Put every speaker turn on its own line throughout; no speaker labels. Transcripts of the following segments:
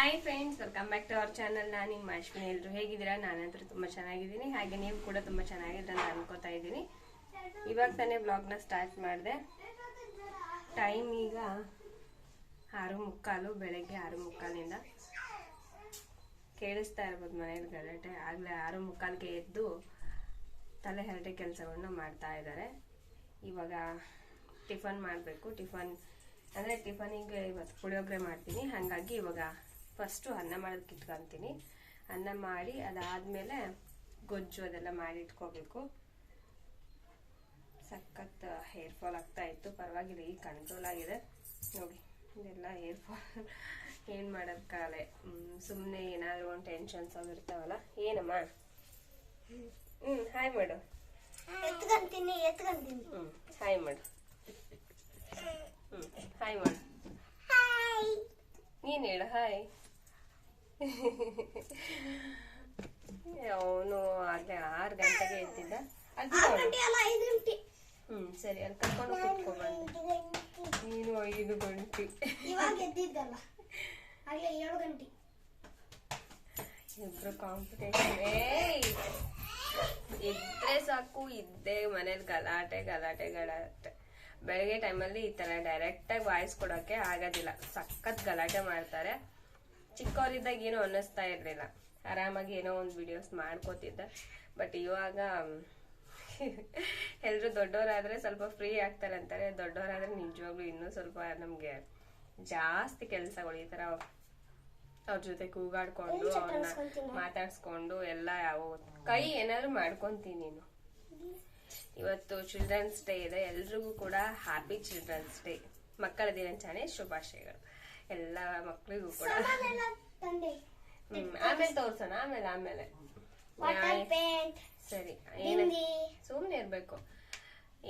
Hi friends welcome back to our channel ನಾನು ನಿಮ್ಮ ಅಶ್ವಿನಿ. ಎಲ್ಲರೂ ಹೇಗಿದ್ದೀರಾ? ನಾನಂತೂ ತುಂಬ ಚೆನ್ನಾಗಿದ್ದೀನಿ. ಹಾಗೆ ನೀವು ಕೂಡ ತುಂಬ ಚೆನ್ನಾಗಿದ್ದೀರ ಅಂತ ಅನ್ಕೋತಾ ಇದ್ದೀನಿ. ಇವಾಗ ತಾನೇ ಬ್ಲಾಗ್ನ ಸ್ಟಾರ್ಟ್ ಮಾಡಿದೆ. ಟೈಮ್ ಈಗ ಆರು ಮುಕ್ಕಾಲು, ಬೆಳಗ್ಗೆ ಆರು ಮುಕ್ಕಾಲಿಂದ. ಕೇಳಿಸ್ತಾ ಇರ್ಬೋದು ಮನೇಲಿ ಗಲಾಟೆ. ಆಗಲೇ ಆರು ಮುಕ್ಕಾಲಿಗೆ ಎದ್ದು ತಲೆ ಹರಟೆ ಕೆಲಸಗಳನ್ನ ಮಾಡ್ತಾ ಇದ್ದಾರೆ. ಇವಾಗ ಟಿಫನ್ ಮಾಡಬೇಕು. ಟಿಫನ್ ಅಂದರೆ ಟಿಫನಿಗೆ ಇವತ್ತು ಪುಳಿಯೋಗರೆ ಮಾಡ್ತೀನಿ. ಹಾಗಾಗಿ ಇವಾಗ ಫಸ್ಟು ಅನ್ನ ಮಾಡೋದಕ್ಕೆ ಇಟ್ಕೊತೀನಿ ಅನ್ನ ಮಾಡಿ ಅದಾದಮೇಲೆ ಗೊಜ್ಜು ಅದೆಲ್ಲ ಮಾಡಿ ಇಟ್ಕೋಬೇಕು. ಸಖತ್ ಹೇರ್ ಫಾಲ್ ಆಗ್ತಾ ಇತ್ತು. ಪರವಾಗಿಲ್ಲ ಈಗ ಕಂಟ್ರೋಲ್ ಆಗಿದೆ. ನೋಡಿ ಇದೆಲ್ಲ ಹೇರ್ ಫಾಲ್ ಏನು ಮಾಡೋದಕ್ಕಾಗಲೇ ಸುಮ್ಮನೆ ಏನಾದರೂ ಒಂದು ಟೆನ್ಷನ್ಸ್ ಅವು ಇರ್ತಾವಲ್ಲ. ಏನಮ್ಮ? ಹ್ಞೂ ಹಾಯ್ ಮಾಡು.
ಎತ್ಕೊಂತೀನಿ ಎತ್ಕೊಂತೀನಿ.
ಹ್ಞೂ ಹಾಯ್ ಮಾಡು. ಹ್ಞೂ ಹಾಯ್ ಮಾಡು. ನೀನು ಹೇಳು ಹಾಯ್ ಅವನು ಆಗಲೇ ಆರು ಗಂಟೆಗೆ ಎದ್ದಿದ್ದ. ಹ್ಮ್ ಸರಿ ಅಲ್ಲಿ ಕರ್ಕೊಂಡು ಕುತ್ಕೊ ಬಂದೆ. ನೀನು ಐದು ಗಂಟೆ.
ಇವಾಗ ಎದ್ದಿದ್ದಲ್ಲ. ಆಗಲೇ ಏಳು ಗಂಟೆ.
ಇಬ್ರು ಕಾಂಪಿಟೇಷನ್ ಏಯ್! ಇದ್ರೆ ಸಾಕು ಇದ್ದೇ ಮನೇಲಿ ಗಲಾಟೆ ಗಲಾಟೆ ಗಲಾಟೆ. ಬೆಳಗ್ಗೆ ಟೈಮಲ್ಲಿ ಈ ಥರ ಡೈರೆಕ್ಟಾಗಿ ವಾಯ್ಸ್ ಕೊಡೋಕೆ ಆಗೋದಿಲ್ಲ. ಸಖತ್ ಗಲಾಟೆ ಮಾಡ್ತಾರೆ. ಚಿಕ್ಕವರಿದ್ದಾಗ ಏನೋ ಅನ್ನಿಸ್ತಾ ಇರಲಿಲ್ಲ. ಆರಾಮಾಗಿ ಏನೋ ಒಂದು ವಿಡಿಯೋಸ್ ಮಾಡ್ಕೋತಿದ್ದೆ. ಬಟ್ ಇವಾಗ ಎಲ್ಲರೂ ದೊಡ್ಡವರಾದ್ರೆ ಸ್ವಲ್ಪ ಫ್ರೀ ಆಗ್ತಾರೆ ಅಂತಾರೆ. ದೊಡ್ಡವರಾದ್ರೆ ನಿಜವಾಗ್ಲೂ ಇನ್ನೂ ಸ್ವಲ್ಪ ನಮಗೆ ಜಾಸ್ತಿ ಕೆಲಸಗಳು ಈ ಥರ ಅವ್ರ ಜೊತೆ ಕೂಗಾಡ್ಕೊಂಡು ಅವ್ರನ್ನ ಮಾತಾಡ್ಸ್ಕೊಂಡು ಎಲ್ಲ ಯಾವ ಕೈ ಏನಾದ್ರು ಮಾಡ್ಕೊಂತೀನಿ ನೀನು. ಇವತ್ತು ಚಿಲ್ಡ್ರನ್ಸ್ ಡೇ ಇದೆ. ಎಲ್ರಿಗೂ ಕೂಡ ಹ್ಯಾಪಿ ಚಿಲ್ಡ್ರನ್ಸ್ ಡೇ ಮಕ್ಕಳ ದಿನಾಚರಣೆ ಶುಭಾಶಯಗಳು. ಎಲ್ಲ ಮಕ್ಕಳಿಗೂ ಕೂಡ. ಹ್ಮ್ ಆಮೇಲೆ ತೋರ್ಸೋಣ ಆಮೇಲೆ ಆಮೇಲೆ. ಸರಿ ಸುಮ್ಮನೆ ಇರಬೇಕು.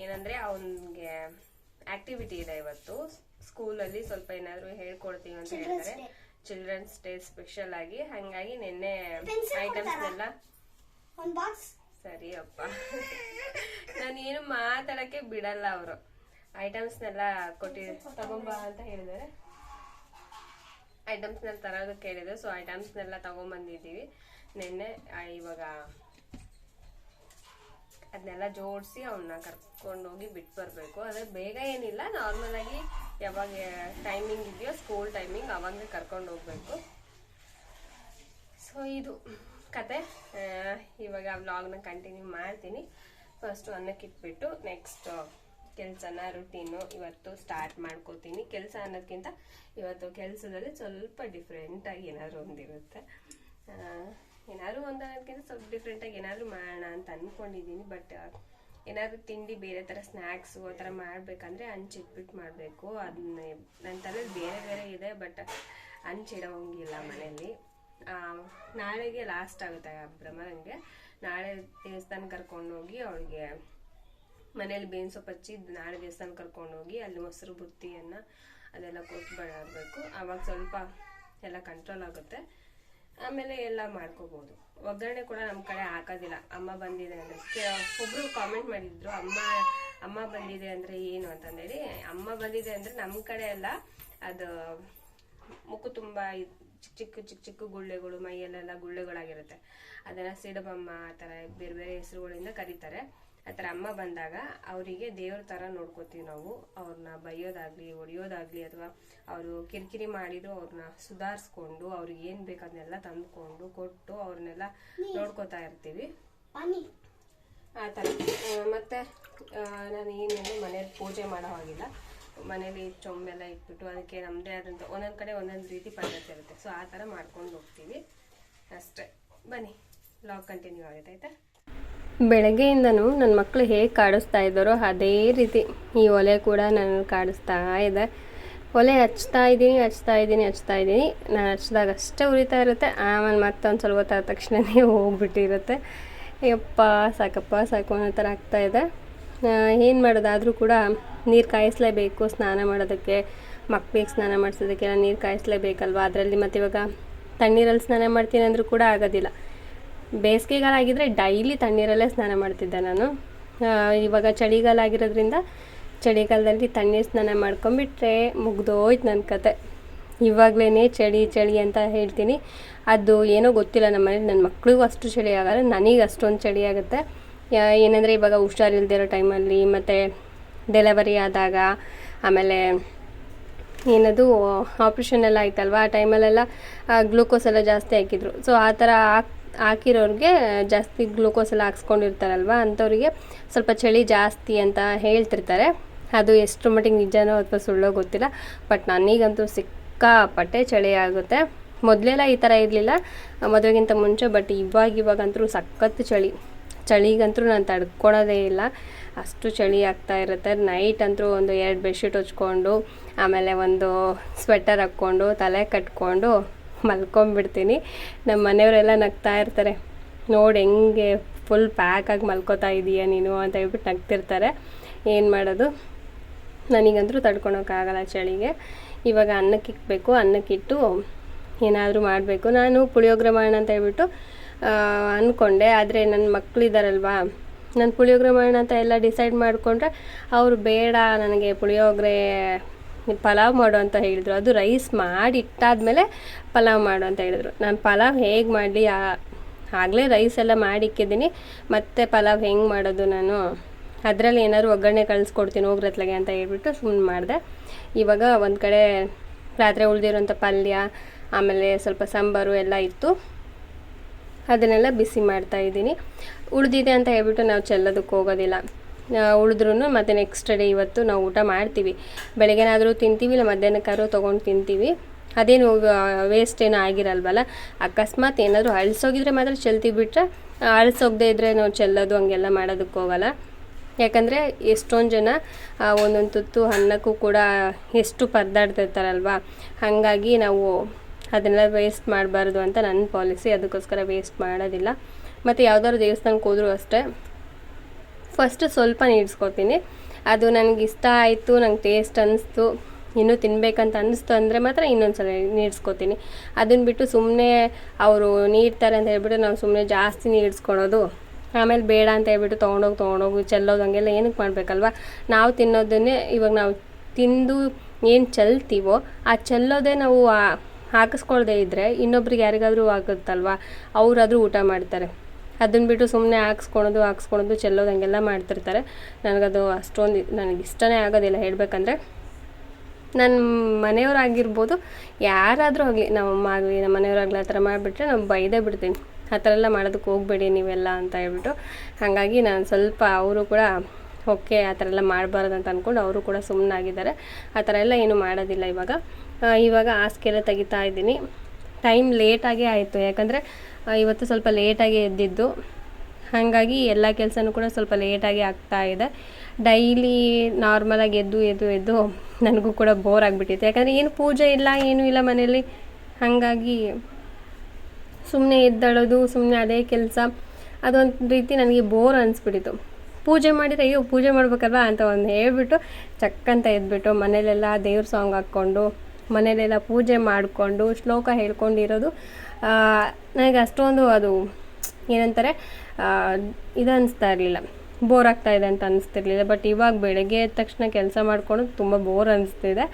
ಏನಂದ್ರೆ ಅವನ್ಗೆ ಆಕ್ಟಿವಿಟಿ ಇದೆ ಇವತ್ತು. ಸ್ಕೂಲಲ್ಲಿ ಸ್ವಲ್ಪ ಏನಾದ್ರು ಹೇಳ್ಕೊಡ್ತೀವಿ ಅಂತ ಹೇಳ್ತಾರೆ. ಚಿಲ್ಡ್ರನ್ಸ್ ಡೇ ಸ್ಪೆಷಲ್ ಆಗಿ ಹಂಗಾಗಿ ನಿನ್ನೆ ಐಟಮ್ಸ್? ಎಲ್ಲ ಸರಿ ಅಪ್ಪ. ನಾನು ಏನು ಮಾತಾಡಕ್ಕೆ ಬಿಡಲ್ಲ ಅವರು. ಐಟಮ್ಸ್ನೆಲ್ಲ ಕೊಟ್ಟಿ ತಗೊಂಬಾ ಅಂತ ಹೇಳಿದ್ದಾರೆ. ಐಟಮ್ಸ್ನೆಲ್ಲ ತರೋದು ಕೇಳಿದ್ರು ಸೊ ಐಟಮ್ಸ್ನೆಲ್ಲ ತಗೊಂಬಂದಿದ್ದೀವಿ. ನಿನ್ನೆ ಇವಾಗ ಅದನ್ನೆಲ್ಲ ಜೋಡಿಸಿ ಅವನ್ನ ಕರ್ಕೊಂಡೋಗಿ ಬಿಟ್ಟು ಬರಬೇಕು. ಅದೇ ಬೇಗ ಏನಿಲ್ಲ. ನಾರ್ಮಲ್ ಆಗಿ ಯಾವಾಗ ಟೈಮಿಂಗ್ ಇದೆಯೋ ಸ್ಕೂಲ್ ಟೈಮಿಂಗ್ ಅವಾಗಲೇ ಕರ್ಕೊಂಡು ಹೋಗ್ಬೇಕು ಸೊ ಇದು ಕತೆ. ಇವಾಗ ವ್ಲಾಗ್ನ ಕಂಟಿನ್ಯೂ ಮಾಡ್ತೀನಿ. ಫಸ್ಟು ಅನ್ನಕ್ಕೆ ಇಟ್ಬಿಟ್ಟು ನೆಕ್ಸ್ಟ್ ಕೆಲಸನ ರುಟೀನು ಇವತ್ತು ಸ್ಟಾರ್ಟ್ ಮಾಡ್ಕೋತೀನಿ. ಕೆಲಸ ಅನ್ನೋದಕ್ಕಿಂತ ಇವತ್ತು ಕೆಲಸದಲ್ಲಿ ಸ್ವಲ್ಪ ಡಿಫ್ರೆಂಟಾಗಿ ಏನಾದರೂ ಒಂದಿರುತ್ತೆ ಏನಾದರೂ ಒಂದು ಅನ್ನೋದಕ್ಕಿಂತ ಸ್ವಲ್ಪ ಡಿಫ್ರೆಂಟಾಗಿ ಏನಾದರೂ ಮಾಡೋಣ ಅಂತ ಅಂದ್ಕೊಂಡಿದ್ದೀನಿ ಬಟ್ ಏನಾದರೂ ತಿಂಡಿ ಬೇರೆ ಥರ ಸ್ನ್ಯಾಕ್ಸು ಆ ಥರ ಮಾಡಬೇಕಂದ್ರೆ ಹಂಚಿಟ್ಬಿಟ್ಟು ಮಾಡಬೇಕು. ಅದನ್ನ ನನ್ನ ತಲೆಯಲ್ಲಿ ಬೇರೆ ಬೇರೆ ಇದೆ ಬಟ್ ಹಂಚಿಡೋಂಗಿಲ್ಲ ಮನೆಯಲ್ಲಿ. ನಾಳೆಗೆ ಲಾಸ್ಟ್ ಆಗುತ್ತೆ ಬ್ರಹ್ಮರಂಗೆ ನಾಳೆ ದೇವಸ್ಥಾನ ಕರ್ಕೊಂಡೋಗಿ ಅವಳಿಗೆ ಮನೇಲಿ ಬೇವಿನ ಸೊಪ್ಪು ಹಚ್ಚಿ ನಾಳೆ ದೇವಸ್ಥಾನ ಕರ್ಕೊಂಡೋಗಿ ಅಲ್ಲಿ ಮೊಸರು ಬುತ್ತಿಯನ್ನು ಅದೆಲ್ಲ ಕೊಟ್ಟು ಆಗಬೇಕು. ಆವಾಗ ಸ್ವಲ್ಪ ಎಲ್ಲ ಕಂಟ್ರೋಲ್ ಆಗುತ್ತೆ. ಆಮೇಲೆ ಎಲ್ಲ ಮಾಡ್ಕೋಬೋದು. ಒಗ್ಗರಣೆ ಕೂಡ ನಮ್ಮ ಕಡೆ ಹಾಕೋದಿಲ್ಲ. ಅಮ್ಮ ಬಂದಿದೆ ಅಂದರೆ ಒಬ್ಬರು ಕಾಮೆಂಟ್ ಮಾಡಿದ್ರು, ಅಮ್ಮ ಅಮ್ಮ ಬಂದಿದೆ ಅಂದರೆ ಏನು ಅಂತಂದೇಳಿ, ಅಮ್ಮ ಬಂದಿದೆ ಅಂದರೆ ನಮ್ಮ ಕಡೆ ಎಲ್ಲ ಅದು ಮುಕ್ಕು ತುಂಬ ಚಿಕ್ಕ ಚಿಕ್ಕ ಚಿಕ್ಕ ಚಿಕ್ಕ ಗುಳ್ಳೆಗಳು, ಮೈಯಲ್ಲೆಲ್ಲ ಗುಳ್ಳೆಗಳಾಗಿರುತ್ತೆ. ಅದನ್ನು ಸಿಡಬಮ್ಮ ಆ ಥರ ಬೇರೆ ಬೇರೆ ಹೆಸರುಗಳಿಂದ ಕರೀತಾರೆ. ಆ ಥರ ಅಮ್ಮ ಬಂದಾಗ ಅವರಿಗೆ ದೇವ್ರ ಥರ ನೋಡ್ಕೋತೀವಿ ನಾವು. ಅವ್ರನ್ನ ಬೈಯೋದಾಗ್ಲಿ ಹೊಡಿಯೋದಾಗ್ಲಿ ಅಥವಾ ಅವರು ಕಿರಿಕಿರಿ ಮಾಡಿದ್ರು ಅವ್ರನ್ನ ಸುಧಾರಿಸ್ಕೊಂಡು ಅವ್ರಿಗೆ ಏನು ಬೇಕು ಅದನ್ನೆಲ್ಲ ತಂದ್ಕೊಂಡು ಕೊಟ್ಟು ಅವ್ರನ್ನೆಲ್ಲ ನೋಡ್ಕೋತಾ ಇರ್ತೀವಿ. ಆ ಥರ ಮತ್ತು ನಾನು ಏನೇನು ಮನೇಲಿ ಪೂಜೆ ಮಾಡೋ ಹಾಗಿಲ್ಲ. ಮನೇಲಿ ಚೊಂಬೆಲ್ಲ ಇಟ್ಬಿಟ್ಟು ಅದಕ್ಕೆ ನಮ್ಮದೇ ಆದಂಥ ಒಂದೊಂದು ಕಡೆ ಒಂದೊಂದು ರೀತಿ ಪದ್ಧತಿ ಇರುತ್ತೆ. ಸೊ ಆ ಥರ ಮಾಡ್ಕೊಂಡು ಹೋಗ್ತೀವಿ. ಅಷ್ಟೇ. ಬನ್ನಿ. ಲಾಕ್ ಕಂಟಿನ್ಯೂ ಆಗುತ್ತೆ ಆಯ್ತಾ? ಬೆಳಗ್ಗೆಯಿಂದನೂ ನನ್ನ ಮಕ್ಕಳು ಹೇಗೆ ಕಾಡಿಸ್ತಾ ಇದ್ದಾರೋ ಅದೇ ರೀತಿ ಈ ಒಲೆ ಕೂಡ ನಾನು ಕಾಡಿಸ್ತಾ ಇದೆ. ಒಲೆ ಹಚ್ತಾ ಇದ್ದೀನಿ ಹಚ್ತಾ ಇದ್ದೀನಿ ಹಚ್ತಾ ಇದ್ದೀನಿ. ನಾನು ಹಚ್ಚಿದಾಗ ಅಷ್ಟೇ ಉರಿತಾ ಇರುತ್ತೆ. ಆಮೇಲೆ ಮತ್ತೊಂದು ಸ್ವಲ್ಪ ಹೊತ್ತಾದ ತಕ್ಷಣವೇ ಹೋಗ್ಬಿಟ್ಟಿರುತ್ತೆ. ಯಪ್ಪ, ಸಾಕಪ್ಪ, ಸಾಕು ಅನ್ನೋ ಥರ ಆಗ್ತಾಯಿದೆ ಏನು ಮಾಡೋದಾದರೂ ಕೂಡ ನೀರು ಕಾಯಿಸಲೇಬೇಕು ಸ್ನಾನ ಮಾಡೋದಕ್ಕೆ. ಮಕ್ಕಳಿಗೆ ಸ್ನಾನ ಮಾಡಿಸೋದಕ್ಕೆಲ್ಲ ನೀರು ಕಾಯಿಸಲೇಬೇಕಲ್ವ? ಅದರಲ್ಲಿ ಮತ್ತು ಇವಾಗ ತಣ್ಣೀರಲ್ಲಿ ಸ್ನಾನ ಮಾಡ್ತೀನಿ ಅಂದರೂ ಕೂಡ ಆಗೋದಿಲ್ಲ. ಬೇಸಿಗೆಗಾಲ ಆಗಿದ್ದರೆ ಡೈಲಿ ತಣ್ಣೀರಲ್ಲೇ ಸ್ನಾನ ಮಾಡ್ತಿದ್ದೆ ನಾನು. ಇವಾಗ ಚಳಿಗಾಲ ಆಗಿರೋದ್ರಿಂದ ಚಳಿಗಾಲದಲ್ಲಿ ತಣ್ಣೀರು ಸ್ನಾನ ಮಾಡ್ಕೊಂಬಿಟ್ರೆ ಮುಗ್ದೋಯ್ತು ನನ್ನ ಕತೆ. ಇವಾಗಲೇ ಚಳಿ ಚಳಿ ಅಂತ ಹೇಳ್ತೀನಿ. ಅದು ಏನೋ ಗೊತ್ತಿಲ್ಲ ನಮ್ಮ ಮನೇಲಿ ನನ್ನ ಮಕ್ಕಳಿಗೂ ಅಷ್ಟು ಚಳಿ ಆಗಲ್ಲ, ನನಗೆ ಅಷ್ಟೊಂದು ಚಳಿ ಆಗುತ್ತೆ. ಏನಂದರೆ ಇವಾಗ ಹುಷಾರಿಲ್ದಿರೋ ಟೈಮಲ್ಲಿ ಮತ್ತು ಡೆಲಿವರಿ ಆದಾಗ ಆಮೇಲೆ ಏನದು, ಆಪ್ರೇಷನ್ ಎಲ್ಲ ಆಯ್ತಲ್ವ? ಆ ಟೈಮಲ್ಲೆಲ್ಲ ಗ್ಲೂಕೋಸ್ ಎಲ್ಲ ಜಾಸ್ತಿ ಹಾಕಿದ್ರು. ಸೊ, ಆ ಥರ ಹಾಕಿರೋರಿಗೆ ಜಾಸ್ತಿ ಗ್ಲೂಕೋಸ್ ಎಲ್ಲ ಹಾಕ್ಸ್ಕೊಂಡಿರ್ತಾರಲ್ವ ಅಂಥವ್ರಿಗೆ ಸ್ವಲ್ಪ ಚಳಿ ಜಾಸ್ತಿ ಅಂತ ಹೇಳ್ತಿರ್ತಾರೆ. ಅದು ಎಷ್ಟು ಮಟ್ಟಿಗೆ ನಿಜನೋ ಅಥವಾ ಸುಳ್ಳೋ ಗೊತ್ತಿಲ್ಲ, ಬಟ್ ನನಗಂತೂ ಸಿಕ್ಕಾಪಟ್ಟೆ ಚಳಿ ಆಗುತ್ತೆ. ಮೊದಲೆಲ್ಲ ಈ ಥರ ಇರಲಿಲ್ಲ, ಮದುವೆಗಿಂತ ಮುಂಚೆ, ಬಟ್ ಇವಾಗ ಇವಾಗಂತೂ ಸಖತ್ ಚಳಿ. ಚಳಿಗಂತೂ ನಾನು ತಡ್ಕೊಳೋದೇ ಇಲ್ಲ. ಅಷ್ಟು ಚಳಿ ಆಗ್ತಾ ಇರುತ್ತೆ. ನೈಟ್ ಅಂತೂ ಒಂದು ಎರಡು ಬೆಡ್ಶೀಟ್ ಹೊಚ್ಕೊಂಡು ಆಮೇಲೆ ಒಂದು ಸ್ವೆಟರ್ ಹಾಕ್ಕೊಂಡು, ತಲೆ ಕಟ್ಕೊಂಡು ಮಲ್ಕೊಂಬಿಡ್ತೀನಿ. ನಮ್ಮ ಮನೆಯವರೆಲ್ಲ ನಗ್ತಾ ಇರ್ತಾರೆ. ನೋಡಿ ಹೆಂಗೆ ಫುಲ್ ಪ್ಯಾಕಾಗಿ ಮಲ್ಕೋತಾ ಇದೀಯ ನೀನು ಅಂತ ಹೇಳ್ಬಿಟ್ಟು ನಗ್ತಿರ್ತಾರೆ. ಏನು ಮಾಡೋದು? ನನಗಂತೂ ತಡ್ಕೊಳೋಕ್ಕಾಗಲ್ಲ ಚಳಿಗೆ. ಇವಾಗ ಅನ್ನಕ್ಕೆ ಇಕ್ಬೇಕು ಅನ್ನಕ್ಕಿಟ್ಟು ಏನಾದರೂ ಮಾಡಬೇಕು. ನಾನು ಪುಳಿಯೋಗರೆ ಮಾಡೋಣ ಅಂತ ಹೇಳ್ಬಿಟ್ಟು ಅಂದ್ಕೊಂಡೆ ಆದರೆ ನನ್ನ ಮಕ್ಕಳಿದ್ದಾರಲ್ವಾ ನಾನು ಪುಳಿಯೋಗರೆ ಮಾಡೋಣ ಅಂತ ಎಲ್ಲ ಡಿಸೈಡ್ ಮಾಡಿಕೊಂಡ್ರೆ ಅವರು ಬೇಡ ನನಗೆ ಪುಳಿಯೋಗರೆ ಪಲಾವ್ ಮಾಡು ಅಂತ ಹೇಳಿದರು. ಅದು ರೈಸ್ ಮಾಡಿ ಇಟ್ಟಾದ್ಮೇಲೆ ಪಲಾವ್ ಮಾಡು ಅಂತ ಹೇಳಿದರು. ನಾನು ಪಲಾವ್ ಹೇಗೆ ಮಾಡಲಿ? ಆಗಲೇ ರೈಸ್ ಎಲ್ಲ ಮಾಡಿ ಇಕ್ಕಿದ್ದೀನಿ. ಮತ್ತೆ ಪಲಾವ್ ಹೆಂಗೆ ಮಾಡೋದು ನಾನು? ಅದರಲ್ಲಿ ಏನಾದ್ರು ಒಗ್ಗರಣೆ ಕಳಿಸ್ಕೊಡ್ತೀನಿ ಹೋಗ್ರತ್ಲಗೆ ಅಂತ ಹೇಳ್ಬಿಟ್ಟು ಸುಮ್ಮನೆ ಮಾಡಿದೆ. ಇವಾಗ ಒಂದು ಕಡೆ ರಾತ್ರಿ ಉಳಿದಿರೋಂಥ ಪಲ್ಯ, ಆಮೇಲೆ ಸ್ವಲ್ಪ ಸಾಂಬಾರು ಎಲ್ಲ ಇತ್ತು. ಅದನ್ನೆಲ್ಲ ಬಿಸಿ ಮಾಡ್ತಾ ಇದ್ದೀನಿ. ಉಳಿದಿದೆ ಅಂತ ಹೇಳ್ಬಿಟ್ಟು ನಾವು ಚೆಲ್ಲೋದಕ್ಕೆ ಹೋಗೋದಿಲ್ಲ. ಉಳಿದ್ರೂ ಮತ್ತು ನೆಕ್ಸ್ಟ್ ಡೇ ಇವತ್ತು ನಾವು ಊಟ ಮಾಡ್ತೀವಿ. ಬೆಳಗ್ಗೆನಾದರೂ ತಿಂತೀವಿ, ಇಲ್ಲ ಮಧ್ಯಾಹ್ನಕ್ಕಾದ್ರೂ ತೊಗೊಂಡು ತಿಂತೀವಿ. ಅದೇನು ವೇಸ್ಟ್ ಏನೂ ಆಗಿರಲ್ವಲ್ಲ? ಅಕಸ್ಮಾತ್ ಏನಾದರೂ ಅಳಿಸೋಗಿದ್ರೆ ಮಾತ್ರ ಚೆಲ್ತೀವಿ ಬಿಟ್ಟರೆ ಅಳಿಸೋಗದೆ ಇದ್ದರೆ ನಾವು ಚೆಲ್ಲೋದು, ಹಂಗೆಲ್ಲ ಮಾಡೋದಕ್ಕೆ ಹೋಗಲ್ಲ. ಯಾಕಂದರೆ ಎಷ್ಟೊಂದು ಜನ ಒಂದೊಂದು ತುತ್ತು ಅನ್ನಕ್ಕೂ ಕೂಡ ಎಷ್ಟು ಪರದಾಡ್ತಿರ್ತಾರಲ್ವ? ಹಾಗಾಗಿ ನಾವು ಅದನ್ನೆಲ್ಲ ವೇಸ್ಟ್ ಮಾಡಬಾರ್ದು ಅಂತ ನನ್ನ ಪಾಲಿಸಿ ಅದಕ್ಕೋಸ್ಕರ ವೇಸ್ಟ್ ಮಾಡೋದಿಲ್ಲ. ಮತ್ತು ಯಾವ್ದಾದ್ರು ದೇವಸ್ಥಾನಕ್ಕೆ ಹೋದರೂ ಅಷ್ಟೇ ಫಸ್ಟ್ ಸ್ವಲ್ಪ ನೀಡ್ಸ್ಕೊತೀನಿ. ಅದು ನನಗೆ ಇಷ್ಟ ಆಯಿತು, ನಂಗೆ ಟೇಸ್ಟ್ ಅನ್ನಿಸ್ತು ಇನ್ನೂ ತಿನ್ಬೇಕಂತ ಅನ್ನಿಸ್ತು ಅಂದರೆ ಮಾತ್ರ ಇನ್ನೊಂದು ಸಲ ನೀಡ್ಸ್ಕೊತೀನಿ. ಅದನ್ನು ಬಿಟ್ಟು ಸುಮ್ಮನೆ ಅವರು ನೀಡ್ತಾರೆ ಅಂತ ಹೇಳ್ಬಿಟ್ಟು ನಾವು ಸುಮ್ಮನೆ ಜಾಸ್ತಿ ನೀಡ್ಸ್ಕೊಳೋದು. ಆಮೇಲೆ ಬೇಡ ಅಂತ ಹೇಳ್ಬಿಟ್ಟು ತೊಗೊಂಡೋಗಿ ತೊಗೊಂಡೋಗಿ, ಚೆಲ್ಲೋದು ಹಂಗೆಲ್ಲ ಏನಕ್ಕೆ ಮಾಡಬೇಕಲ್ವ? ನಾವು ತಿನ್ನೋದನ್ನೇ ಇವಾಗ ನಾವು ತಿಂದು ಏನು ಚೆಲ್ತೀವೋ, ಆ ಚೆಲ್ಲೋದೇ ನಾವು ಹಾಕಿಸ್ಕೊಳ್ದೇ ಇದ್ದರೆ ಇನ್ನೊಬ್ರಿಗೆ ಯಾರಿಗಾದರೂ ಆಗುತ್ತಲ್ವ? ಅವರಾದರೂ ಊಟ ಮಾಡ್ತಾರೆ. ಅದನ್ನ ಬಿಟ್ಟು ಸುಮ್ಮನೆ ಹಾಕ್ಸ್ಕೊಳೋದು ಹಾಕ್ಸ್ಕೊಳೋದು, ಚೆಲ್ಲೋದು ಹಂಗೆಲ್ಲ ಮಾಡ್ತಿರ್ತಾರೆ. ನನಗದು ಅಷ್ಟೊಂದು ನನಗೆ ಇಷ್ಟನೇ ಆಗೋದಿಲ್ಲ ಹೇಳಬೇಕಂದ್ರೆ. ನನ್ನ ಮನೆಯವರಾಗಿರ್ಬೋದು, ಯಾರಾದರೂ ಆಗಲಿ ನಮ್ಮಮ್ಮ ಆಗಲಿ, ನಮ್ಮ ಮನೆಯವರಾಗಲಿ ಆ ಥರ ಮಾಡಿಬಿಟ್ರೆ ನಾನು ಬೈದೇ ಬಿಡ್ತೀನಿ. ಆ ಥರ ಎಲ್ಲ ಮಾಡೋದಕ್ಕೆ ಹೋಗಬೇಡಿ ನೀವೆಲ್ಲ ಅಂತ ಹೇಳ್ಬಿಟ್ಟು. ಹಾಗಾಗಿ ನಾನು ಸ್ವಲ್ಪ ಅವರು ಕೂಡ ಓಕೆ, ಆ ಥರ ಎಲ್ಲ ಮಾಡಬಾರ್ದು ಅಂತ ಅಂದ್ಕೊಂಡು ಅವರು ಕೂಡ ಸುಮ್ಮನಾಗಿದ್ದಾರೆ ಆ ಥರ ಎಲ್ಲ ಏನು ಮಾಡೋದಿಲ್ಲ ಇವಾಗ. ಇವಾಗ ಹಾಸಿಗೆಲ್ಲ ತೆಗಿತಾ ಇದ್ದೀನಿ. ಟೈಮ್ ಲೇಟಾಗೇ ಆಯಿತು. ಯಾಕಂದರೆ ಇವತ್ತು ಸ್ವಲ್ಪ ಲೇಟಾಗಿ ಎದ್ದಿದ್ದು. ಹಾಗಾಗಿ ಎಲ್ಲ ಕೆಲಸನೂ ಕೂಡ ಸ್ವಲ್ಪ ಲೇಟಾಗಿ ಆಗ್ತಾ ಇದೆ. ಡೈಲಿ ನಾರ್ಮಲಾಗಿ ಎದ್ದು ಎದ್ದು ಎದ್ದು ನನಗೂ ಕೂಡ ಬೋರ್ ಆಗಿಬಿಟ್ಟಿತ್ತು. ಯಾಕಂದರೆ ಏನು ಪೂಜೆ ಇಲ್ಲ, ಏನೂ ಇಲ್ಲ ಮನೆಯಲ್ಲಿ. ಹಾಗಾಗಿ ಸುಮ್ಮನೆ ಎದ್ದಳೋದು ಸುಮ್ಮನೆ ಅದೇ ಕೆಲಸ. ಅದೊಂದು ರೀತಿ ನನಗೆ ಬೋರ್ ಅನಿಸ್ಬಿಟ್ಟಿತ್ತು. ಪೂಜೆ ಮಾಡಿದರೆ, ಅಯ್ಯೋ, ಪೂಜೆ ಮಾಡ್ಬೇಕಲ್ವ? ಅಂತ ಒಂದು ಹೇಳಿಬಿಟ್ಟು, ಚಕ್ಕಂತ ಎದ್ಬಿಟ್ಟು ಮನೇಲೆಲ್ಲ ದೇವ್ರ ಸಾಂಗ್ ಹಾಕ್ಕೊಂಡು ಮನೇಲೆಲ್ಲ ಪೂಜೆ ಮಾಡಿಕೊಂಡು ಶ್ಲೋಕ ಹೇಳ್ಕೊಂಡಿರೋದು ನನಗೆ ಅಷ್ಟೊಂದು ಅದು ಏನಂತಾರೆ ಇದು ಅನಿಸ್ತಾ ಇರಲಿಲ್ಲ. ಬೋರ್ ಆಗ್ತಾ ಇದೆ ಅಂತ ಅನಿಸ್ತಿರ್ಲಿಲ್ಲ ಬಟ್ ಇವಾಗ ಬೆಳಗ್ಗೆ ಎದ್ದ ತಕ್ಷಣ ಕೆಲಸ ಮಾಡ್ಕೊಂಡು ತುಂಬ ಬೋರ್ ಅನಿಸ್ತಿದೆ.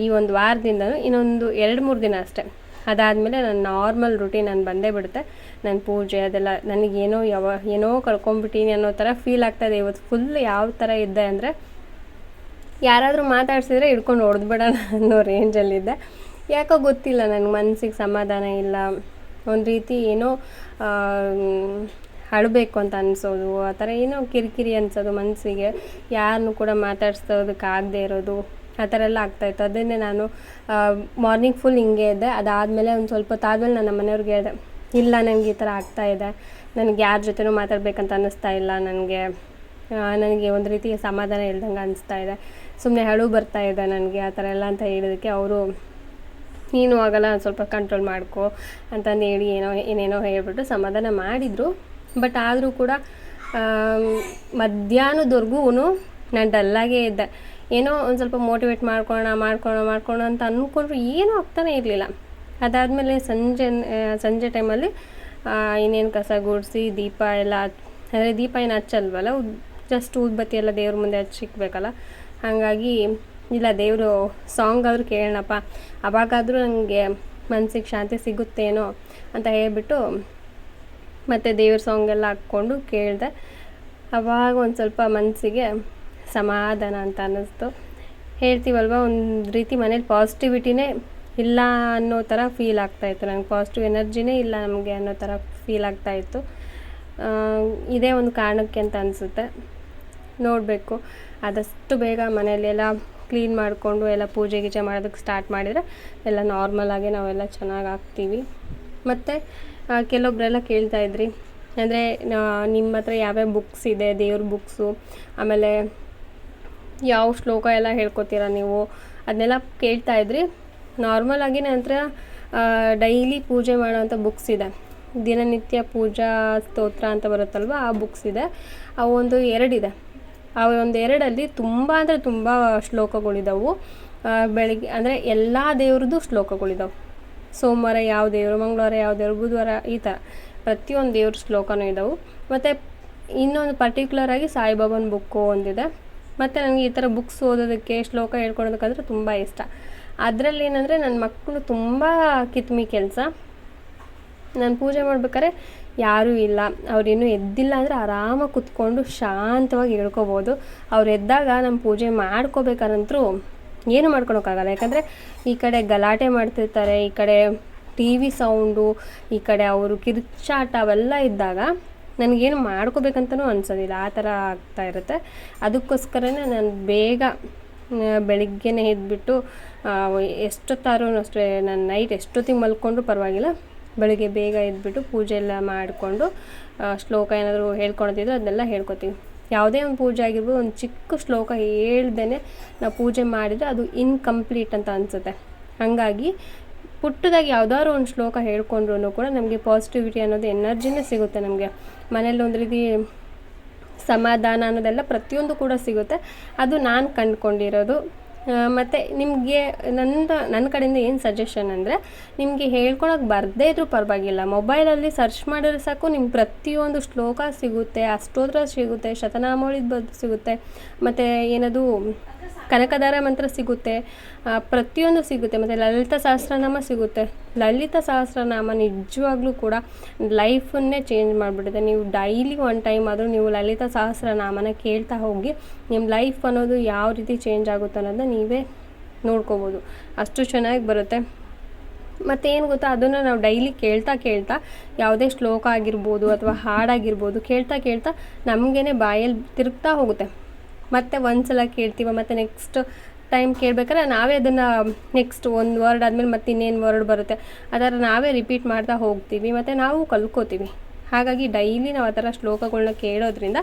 ಈ ಒಂದು ವಾರದಿಂದ ಇನ್ನೊಂದು ಎರಡು ಮೂರು ದಿನ ಅಷ್ಟೇ. ಅದಾದಮೇಲೆ ನನ್ನ ನಾರ್ಮಲ್ ರುಟೀನ್ ನಾನು ಬಂದೇ ಬಿಡುತ್ತೆ. ನನ್ನ ಪೂಜೆ ಅದೆಲ್ಲ ನನಗೇನೋ ಯಾವ, ಏನೋ ಕಳ್ಕೊಂಬಿಟ್ಟೀನಿ ಅನ್ನೋ ಥರ ಫೀಲ್ ಆಗ್ತಾಯಿದೆ ಇವತ್ತು ಫುಲ್ ಯಾವ ಥರ ಇದ್ದೆ ಅಂದರೆ ಯಾರಾದರೂ ಮಾತಾಡ್ಸಿದ್ರೆ ಹಿಡ್ಕೊಂಡು ಹೊಡೆದ್ಬಿಡೋಣ ಅನ್ನೋ ರೇಂಜಲ್ಲಿದ್ದೆ ಯಾಕೋ ಗೊತ್ತಿಲ್ಲ, ನನಗೆ ಮನಸ್ಸಿಗೆ ಸಮಾಧಾನ ಇಲ್ಲ. ಒಂದು ರೀತಿ ಏನೋ ಅಳಬೇಕು ಅಂತ ಅನಿಸೋದು. ಆ ಥರ ಏನೋ ಕಿರಿಕಿರಿ ಅನಿಸೋದು ಮನಸ್ಸಿಗೆ ಯಾರನ್ನು ಕೂಡ ಮಾತಾಡ್ಸೋದಕ್ಕಾಗದೇ ಇರೋದು. ಆ ಥರ ಎಲ್ಲ ಆಗ್ತಾಯಿತ್ತು ಅದನ್ನೇ ನಾನು ಮಾರ್ನಿಂಗ್ ಫುಲ್ ಹಿಂಗೆ ಇದ್ದೆ ಅದಾದಮೇಲೆ ಒಂದು ಸ್ವಲ್ಪ ಹೊತ್ತಾದ್ಮೇಲೆ ನನ್ನ ಮನೆಯವ್ರಿಗೆ ಹೇಳಿದೆ, ಇಲ್ಲ ನನಗೆ ಈ ಥರ ಆಗ್ತಾ ಇದೆ. ನನಗೆ ಯಾರ ಜೊತೆನೂ ಮಾತಾಡಬೇಕಂತ ಅನ್ನಿಸ್ತಾ ಇಲ್ಲ. ನನಗೆ ನನಗೆ ಒಂದು ರೀತಿ ಸಮಾಧಾನ ಇಲ್ದಂಗೆ ಅನಿಸ್ತಾ ಇದೆ. ಸುಮ್ಮನೆ ಅಳು ಬರ್ತಾ ಇದೆ ನನಗೆ, ಆ ಥರ ಎಲ್ಲ ಅಂತ ಹೇಳಿದಕ್ಕೆ ಅವರು, ನೀನು ಆಗಲ್ಲ, ಸ್ವಲ್ಪ ಕಂಟ್ರೋಲ್ ಮಾಡ್ಕೊ ಅಂತಂದು ಹೇಳಿ ಏನೋ, ಏನೇನೋ ಹೇಳ್ಬಿಟ್ಟು ಸಮಾಧಾನ ಮಾಡಿದರು. ಬಟ್ ಆದರೂ ಕೂಡ ಮಧ್ಯಾಹ್ನದವರೆಗೂ ನಾನು ಡಲ್ಲಾಗೇ ಇದ್ದೆ. ಏನೋ ಒಂದು ಸ್ವಲ್ಪ ಮೋಟಿವೇಟ್ ಮಾಡ್ಕೊಳ್ಳೋಣ ಮಾಡ್ಕೊಳ್ಳೋಣ ಮಾಡ್ಕೊಳ್ಳೋಣ ಅಂತ ಅಂದ್ಕೊಂಡ್ರು ಏನೂ ಆಗ್ತಾನೆ ಇರಲಿಲ್ಲ. ಅದಾದಮೇಲೆ ಸಂಜೆ ಸಂಜೆ ಟೈಮಲ್ಲಿ ಇನ್ನೇನು ಕಸ ಗುಡಿಸಿ, ದೀಪ ಎಲ್ಲ ಅಂದರೆ ದೀಪ ಏನು ಹಚ್ಚಲ್ವಲ್ಲ ಜಸ್ಟ್ ಊದ್ಬತ್ತಿ ಎಲ್ಲ ದೇವ್ರ ಮುಂದೆ ಹಚ್ಚಿಕ್ಬೇಕಲ್ಲ ಹಾಗಾಗಿ, ಇಲ್ಲ ದೇವರು ಸಾಂಗ್ ಆದರೂ ಕೇಳೋಣಪ್ಪ. ಅವಾಗಾದರೂ ನನಗೆ ಮನಸ್ಸಿಗೆ ಶಾಂತಿ ಸಿಗುತ್ತೇನೋ ಅಂತ ಹೇಳ್ಬಿಟ್ಟು ಮತ್ತು ದೇವ್ರ ಸಾಂಗ್ ಎಲ್ಲ ಹಾಕ್ಕೊಂಡು ಕೇಳಿದೆ. ಅವಾಗ ಒಂದು ಸ್ವಲ್ಪ ಮನಸ್ಸಿಗೆ ಸಮಾಧಾನ ಅಂತ ಅನ್ನಿಸ್ತು. ಹೇಳ್ತೀವಲ್ವ, ಒಂದು ರೀತಿ ಮನೇಲಿ ಪಾಸಿಟಿವಿಟಿನೇ ಇಲ್ಲ ಅನ್ನೋ ಥರ ಫೀಲ್ ಆಗ್ತಾಯಿತ್ತು ನನಗೆ ಪಾಸಿಟಿವ್ ಎನರ್ಜಿನೇ ಇಲ್ಲ ನಮಗೆ ಅನ್ನೋ ಥರ ಫೀಲ್ ಆಗ್ತಾಯಿತ್ತು ಇದೇ ಒಂದು ಕಾರಣಕ್ಕೆ ಅಂತ ಅನಿಸುತ್ತೆ. ನೋಡಬೇಕು. ಆದಷ್ಟು ಬೇಗ ಮನೆಯಲ್ಲೆಲ್ಲ ಕ್ಲೀನ್ ಮಾಡಿಕೊಂಡು ಎಲ್ಲ ಪೂಜೆ ಗೀಜೆ ಮಾಡೋದಕ್ಕೆ ಸ್ಟಾರ್ಟ್ ಮಾಡಿದರೆ ಎಲ್ಲ ನಾರ್ಮಲಾಗಿ ನಾವೆಲ್ಲ ಚೆನ್ನಾಗಿ ಆಗ್ತೀವಿ. ಮತ್ತು ಕೆಲವೊಬ್ಬರೆಲ್ಲ ಕೇಳ್ತಾ ಇದ್ರಿ. ಅಂದರೆ ನಿಮ್ಮ ಹತ್ರ ಯಾವ್ಯಾವ ಬುಕ್ಸ್ ಇದೆ, ದೇವ್ರ ಬುಕ್ಸು ಆಮೇಲೆ ಯಾವ ಶ್ಲೋಕ ಎಲ್ಲ ಹೇಳ್ಕೊತೀರ ನೀವು? ಅದನ್ನೆಲ್ಲ ಕೇಳ್ತಾ ಇದ್ರಿ. ನಾರ್ಮಲಾಗಿ ನನ್ನ ಹತ್ರ ಡೈಲಿ ಪೂಜೆ ಮಾಡೋವಂಥ ಬುಕ್ಸ್ ಇದೆ. ದಿನನಿತ್ಯ ಪೂಜಾ ಸ್ತೋತ್ರ ಅಂತ ಬರುತ್ತಲ್ವ, ಆ ಬುಕ್ಸ್ ಇದೆ. ಆ ಒಂದು ಎರಡಿದೆ. ಆ ಒಂದೆರಡಲ್ಲಿ ತುಂಬ ಅಂದರೆ ತುಂಬ ಶ್ಲೋಕಗಳಿದಾವೆ ಬೆಳಗ್ಗೆ ಅಂದರೆ ಎಲ್ಲ ದೇವ್ರದ್ದು ಶ್ಲೋಕಗಳಿದಾವೆ ಸೋಮವಾರ ಯಾವ ದೇವರು, ಮಂಗಳವಾರ ಯಾವ ದೇವರು, ಬುಧವಾರ ಈ ಥರ ಪ್ರತಿಯೊಂದು ದೇವ್ರ ಶ್ಲೋಕನೂ ಇದ್ದಾವೆ ಮತ್ತು ಇನ್ನೊಂದು ಪರ್ಟಿಕ್ಯುಲರ್ ಆಗಿ ಸಾಯಿಬಾಬಾನ ಬುಕ್ಕು ಒಂದಿದೆ. ಮತ್ತು ನನಗೆ ಈ ಥರ ಬುಕ್ಸ್ ಓದೋದಕ್ಕೆ, ಶ್ಲೋಕ ಹೇಳ್ಕೊಳೋದಕ್ಕಂದ್ರೆ ತುಂಬ ಇಷ್ಟ. ಅದರಲ್ಲಿ ಏನಂದರೆ ನನ್ನ ಮಕ್ಕಳು ತುಂಬ ಕಿತ್ಮಿ ಕೆಲಸ. ನಾನು ಪೂಜೆ ಮಾಡ್ಬೇಕಾದ್ರೆ ಯಾರೂ ಇಲ್ಲ. ಅವ್ರೇನು ಎದ್ದಿಲ್ಲ ಅಂದರೆ ಆರಾಮಾಗಿ ಕುತ್ಕೊಂಡು ಶಾಂತವಾಗಿ ಹೇಳ್ಕೋಬೋದು. ಅವ್ರು ಎದ್ದಾಗ ನಮ್ಮ ಪೂಜೆ ಮಾಡ್ಕೋಬೇಕಾರಂತೂ ಏನು ಮಾಡ್ಕೊಳಕ್ಕಾಗಲ್ಲ. ಯಾಕಂದರೆ ಈ ಕಡೆ ಗಲಾಟೆ ಮಾಡ್ತಿರ್ತಾರೆ, ಈ ಕಡೆ ಟಿ ವಿ ಸೌಂಡು, ಈ ಕಡೆ ಅವರು ಕಿರ್ಚಾಟ ಅವೆಲ್ಲ ಇದ್ದಾಗ ನನಗೇನು ಮಾಡ್ಕೋಬೇಕಂತನೂ ಅನ್ಸೋದಿಲ್ಲ. ಆ ಥರ ಆಗ್ತಾ ಇರುತ್ತೆ. ಅದಕ್ಕೋಸ್ಕರನೇ ನಾನು ಬೇಗ ಬೆಳಿಗ್ಗೆನೇ ಎದ್ಬಿಟ್ಟು ಎಷ್ಟೊತ್ತಾದ್ರೂ ಅಷ್ಟೇ ನಾನು ನೈಟ್ ಎಷ್ಟೊತ್ತಿಗೆ ಮಲ್ಕೊಂಡ್ರು ಪರವಾಗಿಲ್ಲ. ಬೆಳಿಗ್ಗೆ ಬೇಗ ಎದ್ಬಿಟ್ಟು ಪೂಜೆ ಎಲ್ಲ ಮಾಡಿಕೊಂಡು ಶ್ಲೋಕ ಏನಾದರೂ ಹೇಳ್ಕೊಳೋದಿದ್ರೆ ಅದನ್ನೆಲ್ಲ ಹೇಳ್ಕೊತೀವಿ. ಯಾವುದೇ ಒಂದು ಪೂಜೆ ಆಗಿರ್ಬೋದು, ಒಂದು ಚಿಕ್ಕ ಶ್ಲೋಕ ಹೇಳ್ದೇ ನಾವು ಪೂಜೆ ಮಾಡಿದರೆ ಅದು ಇನ್ಕಂಪ್ಲೀಟ್ ಅಂತ ಅನಿಸುತ್ತೆ. ಹಾಗಾಗಿ ಪುಟ್ಟದಾಗಿ ಯಾವುದಾದ್ರು ಒಂದು ಶ್ಲೋಕ ಹೇಳ್ಕೊಂಡ್ರೂ ಕೂಡ ನಮಗೆ ಪಾಸಿಟಿವಿಟಿ ಅನ್ನೋದು ಎನರ್ಜಿನೇ ಸಿಗುತ್ತೆ ನಮಗೆ. ಮನೇಲಿ ಒಂದು ರೀತಿ ಸಮಾಧಾನ ಅನ್ನೋದೆಲ್ಲ ಪ್ರತಿಯೊಂದು ಕೂಡ ಸಿಗುತ್ತೆ. ಅದು ನಾನು ಕಂಡುಕೊಂಡಿರೋದು. ಮತ್ತು ನಿಮಗೆ ನನ್ನ ನನ್ನ ಕಡೆಯಿಂದ ಏನು ಸಜೆಷನ್ ಅಂದರೆ, ನಿಮಗೆ ಹೇಳ್ಕೊಳಕ್ಕೆ ಬರದೇ ಇದ್ರೂ ಪರವಾಗಿಲ್ಲ. ಮೊಬೈಲಲ್ಲಿ ಸರ್ಚ್ ಮಾಡಿದ್ರೆ ಸಾಕು, ನಿಮ್ಗೆ ಪ್ರತಿಯೊಂದು ಶ್ಲೋಕ ಸಿಗುತ್ತೆ, ಅಷ್ಟೋತ್ರ ಸಿಗುತ್ತೆ ಶತನಾಮಾವಳಿದ ಬದ್ ಸಿಗುತ್ತೆ. ಮತ್ತು ಏನದು ಕನಕದಾರ ಮಂತ್ರ ಸಿಗುತ್ತೆ ಪ್ರತಿಯೊಂದು ಸಿಗುತ್ತೆ, ಮತ್ತು ಲಲಿತ ಸಹಸ್ರನಾಮ ಸಿಗುತ್ತೆ. ಲಲಿತ ಸಹಸ್ರನಾಮ ನಿಜವಾಗ್ಲೂ ಕೂಡ ಲೈಫನ್ನೇ ಚೇಂಜ್ ಮಾಡಿಬಿಡುತ್ತೆ. ನೀವು ಡೈಲಿ ಒನ್ ಟೈಮ್ ಆದರೂ ನೀವು ಲಲಿತ ಸಹಸ್ರನಾಮನ ಕೇಳ್ತಾ ಹೋಗಿ ನಿಮ್ಮ ಲೈಫ್ ಅನ್ನೋದು ಯಾವ ರೀತಿ ಚೇಂಜ್ ಆಗುತ್ತೆ ಅನ್ನೋದನ್ನ ನೀವೇ ನೋಡ್ಕೋಬೋದು. ಅಷ್ಟು ಚೆನ್ನಾಗಿ ಬರುತ್ತೆ. ಮತ್ತು ಏನು ಗೊತ್ತಾ, ಅದನ್ನು ನಾವು ಡೈಲಿ ಕೇಳ್ತಾ ಕೇಳ್ತಾ ಯಾವುದೇ ಶ್ಲೋಕ ಆಗಿರ್ಬೋದು ಅಥವಾ ಹಾಡಾಗಿರ್ಬೋದು ಕೇಳ್ತಾ ಕೇಳ್ತಾ ನಮಗೇನೆ ಬಾಯಲ್ಲಿ ತಿರುಗ್ತಾ ಹೋಗುತ್ತೆ. ಮತ್ತೆ ಒಂದ್ಸಲ ಕೇಳ್ತೀವ, ಮತ್ತೆ ನೆಕ್ಸ್ಟ್ ಟೈಮ್ ಕೇಳ್ಬೇಕಾದ್ರೆ ನಾವೇ ಅದನ್ನು ನೆಕ್ಸ್ಟ್ ಒಂದು ವರ್ಡ್ ಆದಮೇಲೆ ಮತ್ತೆ ಇನ್ನೇನು ವರ್ಡ್ ಬರುತ್ತೆ ಅದರ ನಾವೇ ರಿಪೀಟ್ ಮಾಡ್ತಾ ಹೋಗ್ತೀವಿ, ಮತ್ತು ನಾವು ಕಲ್ಕೋತೀವಿ ಹಾಗಾಗಿ ಡೈಲಿ ನಾವು ಆ ಥರ ಶ್ಲೋಕಗಳನ್ನ ಕೇಳೋದ್ರಿಂದ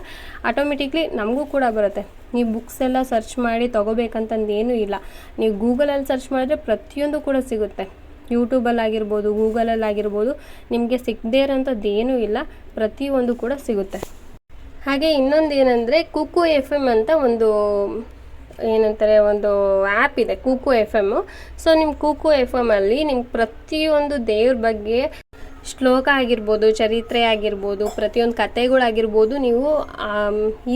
ಆಟೋಮೆಟಿಕ್ಲಿ ನಮಗೂ ಕೂಡ ಬರುತ್ತೆ. ನೀವು ಬುಕ್ಸ್ ಎಲ್ಲ ಸರ್ಚ್ ಮಾಡಿ ತೊಗೋಬೇಕಂತಂದು ಏನೂ ಇಲ್ಲ. ನೀವು ಗೂಗಲಲ್ಲಿ ಸರ್ಚ್ ಮಾಡಿದ್ರೆ ಪ್ರತಿಯೊಂದು ಕೂಡ ಸಿಗುತ್ತೆ. ಯೂಟ್ಯೂಬಲ್ಲಿ ಆಗಿರ್ಬೋದು ಗೂಗಲಲ್ಲಿ ಆಗಿರ್ಬೋದು, ನಿಮಗೆ ಸಿಗದೇ ಇರೋಂಥದ್ದು ಏನೂ ಇಲ್ಲ, ಪ್ರತಿಯೊಂದು ಕೂಡ ಸಿಗುತ್ತೆ. ಹಾಗೆ ಇನ್ನೊಂದು ಏನಂದರೆ ಕುಕು ಎಫ್ ಎಂ ಅಂತ ಒಂದು, ಏನಂತಾರೆ, ಒಂದು ಆ್ಯಪ್ ಇದೆ ಕೂಕು ಎಫ್ ಎಮ್ಮು ಸೊ ನಿಮ್ಮ ಕೂಕು ಎಫ್ ಎಮ್ಮಲ್ಲಿ ನಿಮ್ಗೆ ಪ್ರತಿಯೊಂದು ದೇವ್ರ ಬಗ್ಗೆ ಶ್ಲೋಕ ಆಗಿರ್ಬೋದು, ಚರಿತ್ರೆ ಆಗಿರ್ಬೋದು, ಪ್ರತಿಯೊಂದು ಕಥೆಗಳಾಗಿರ್ಬೋದು ನೀವು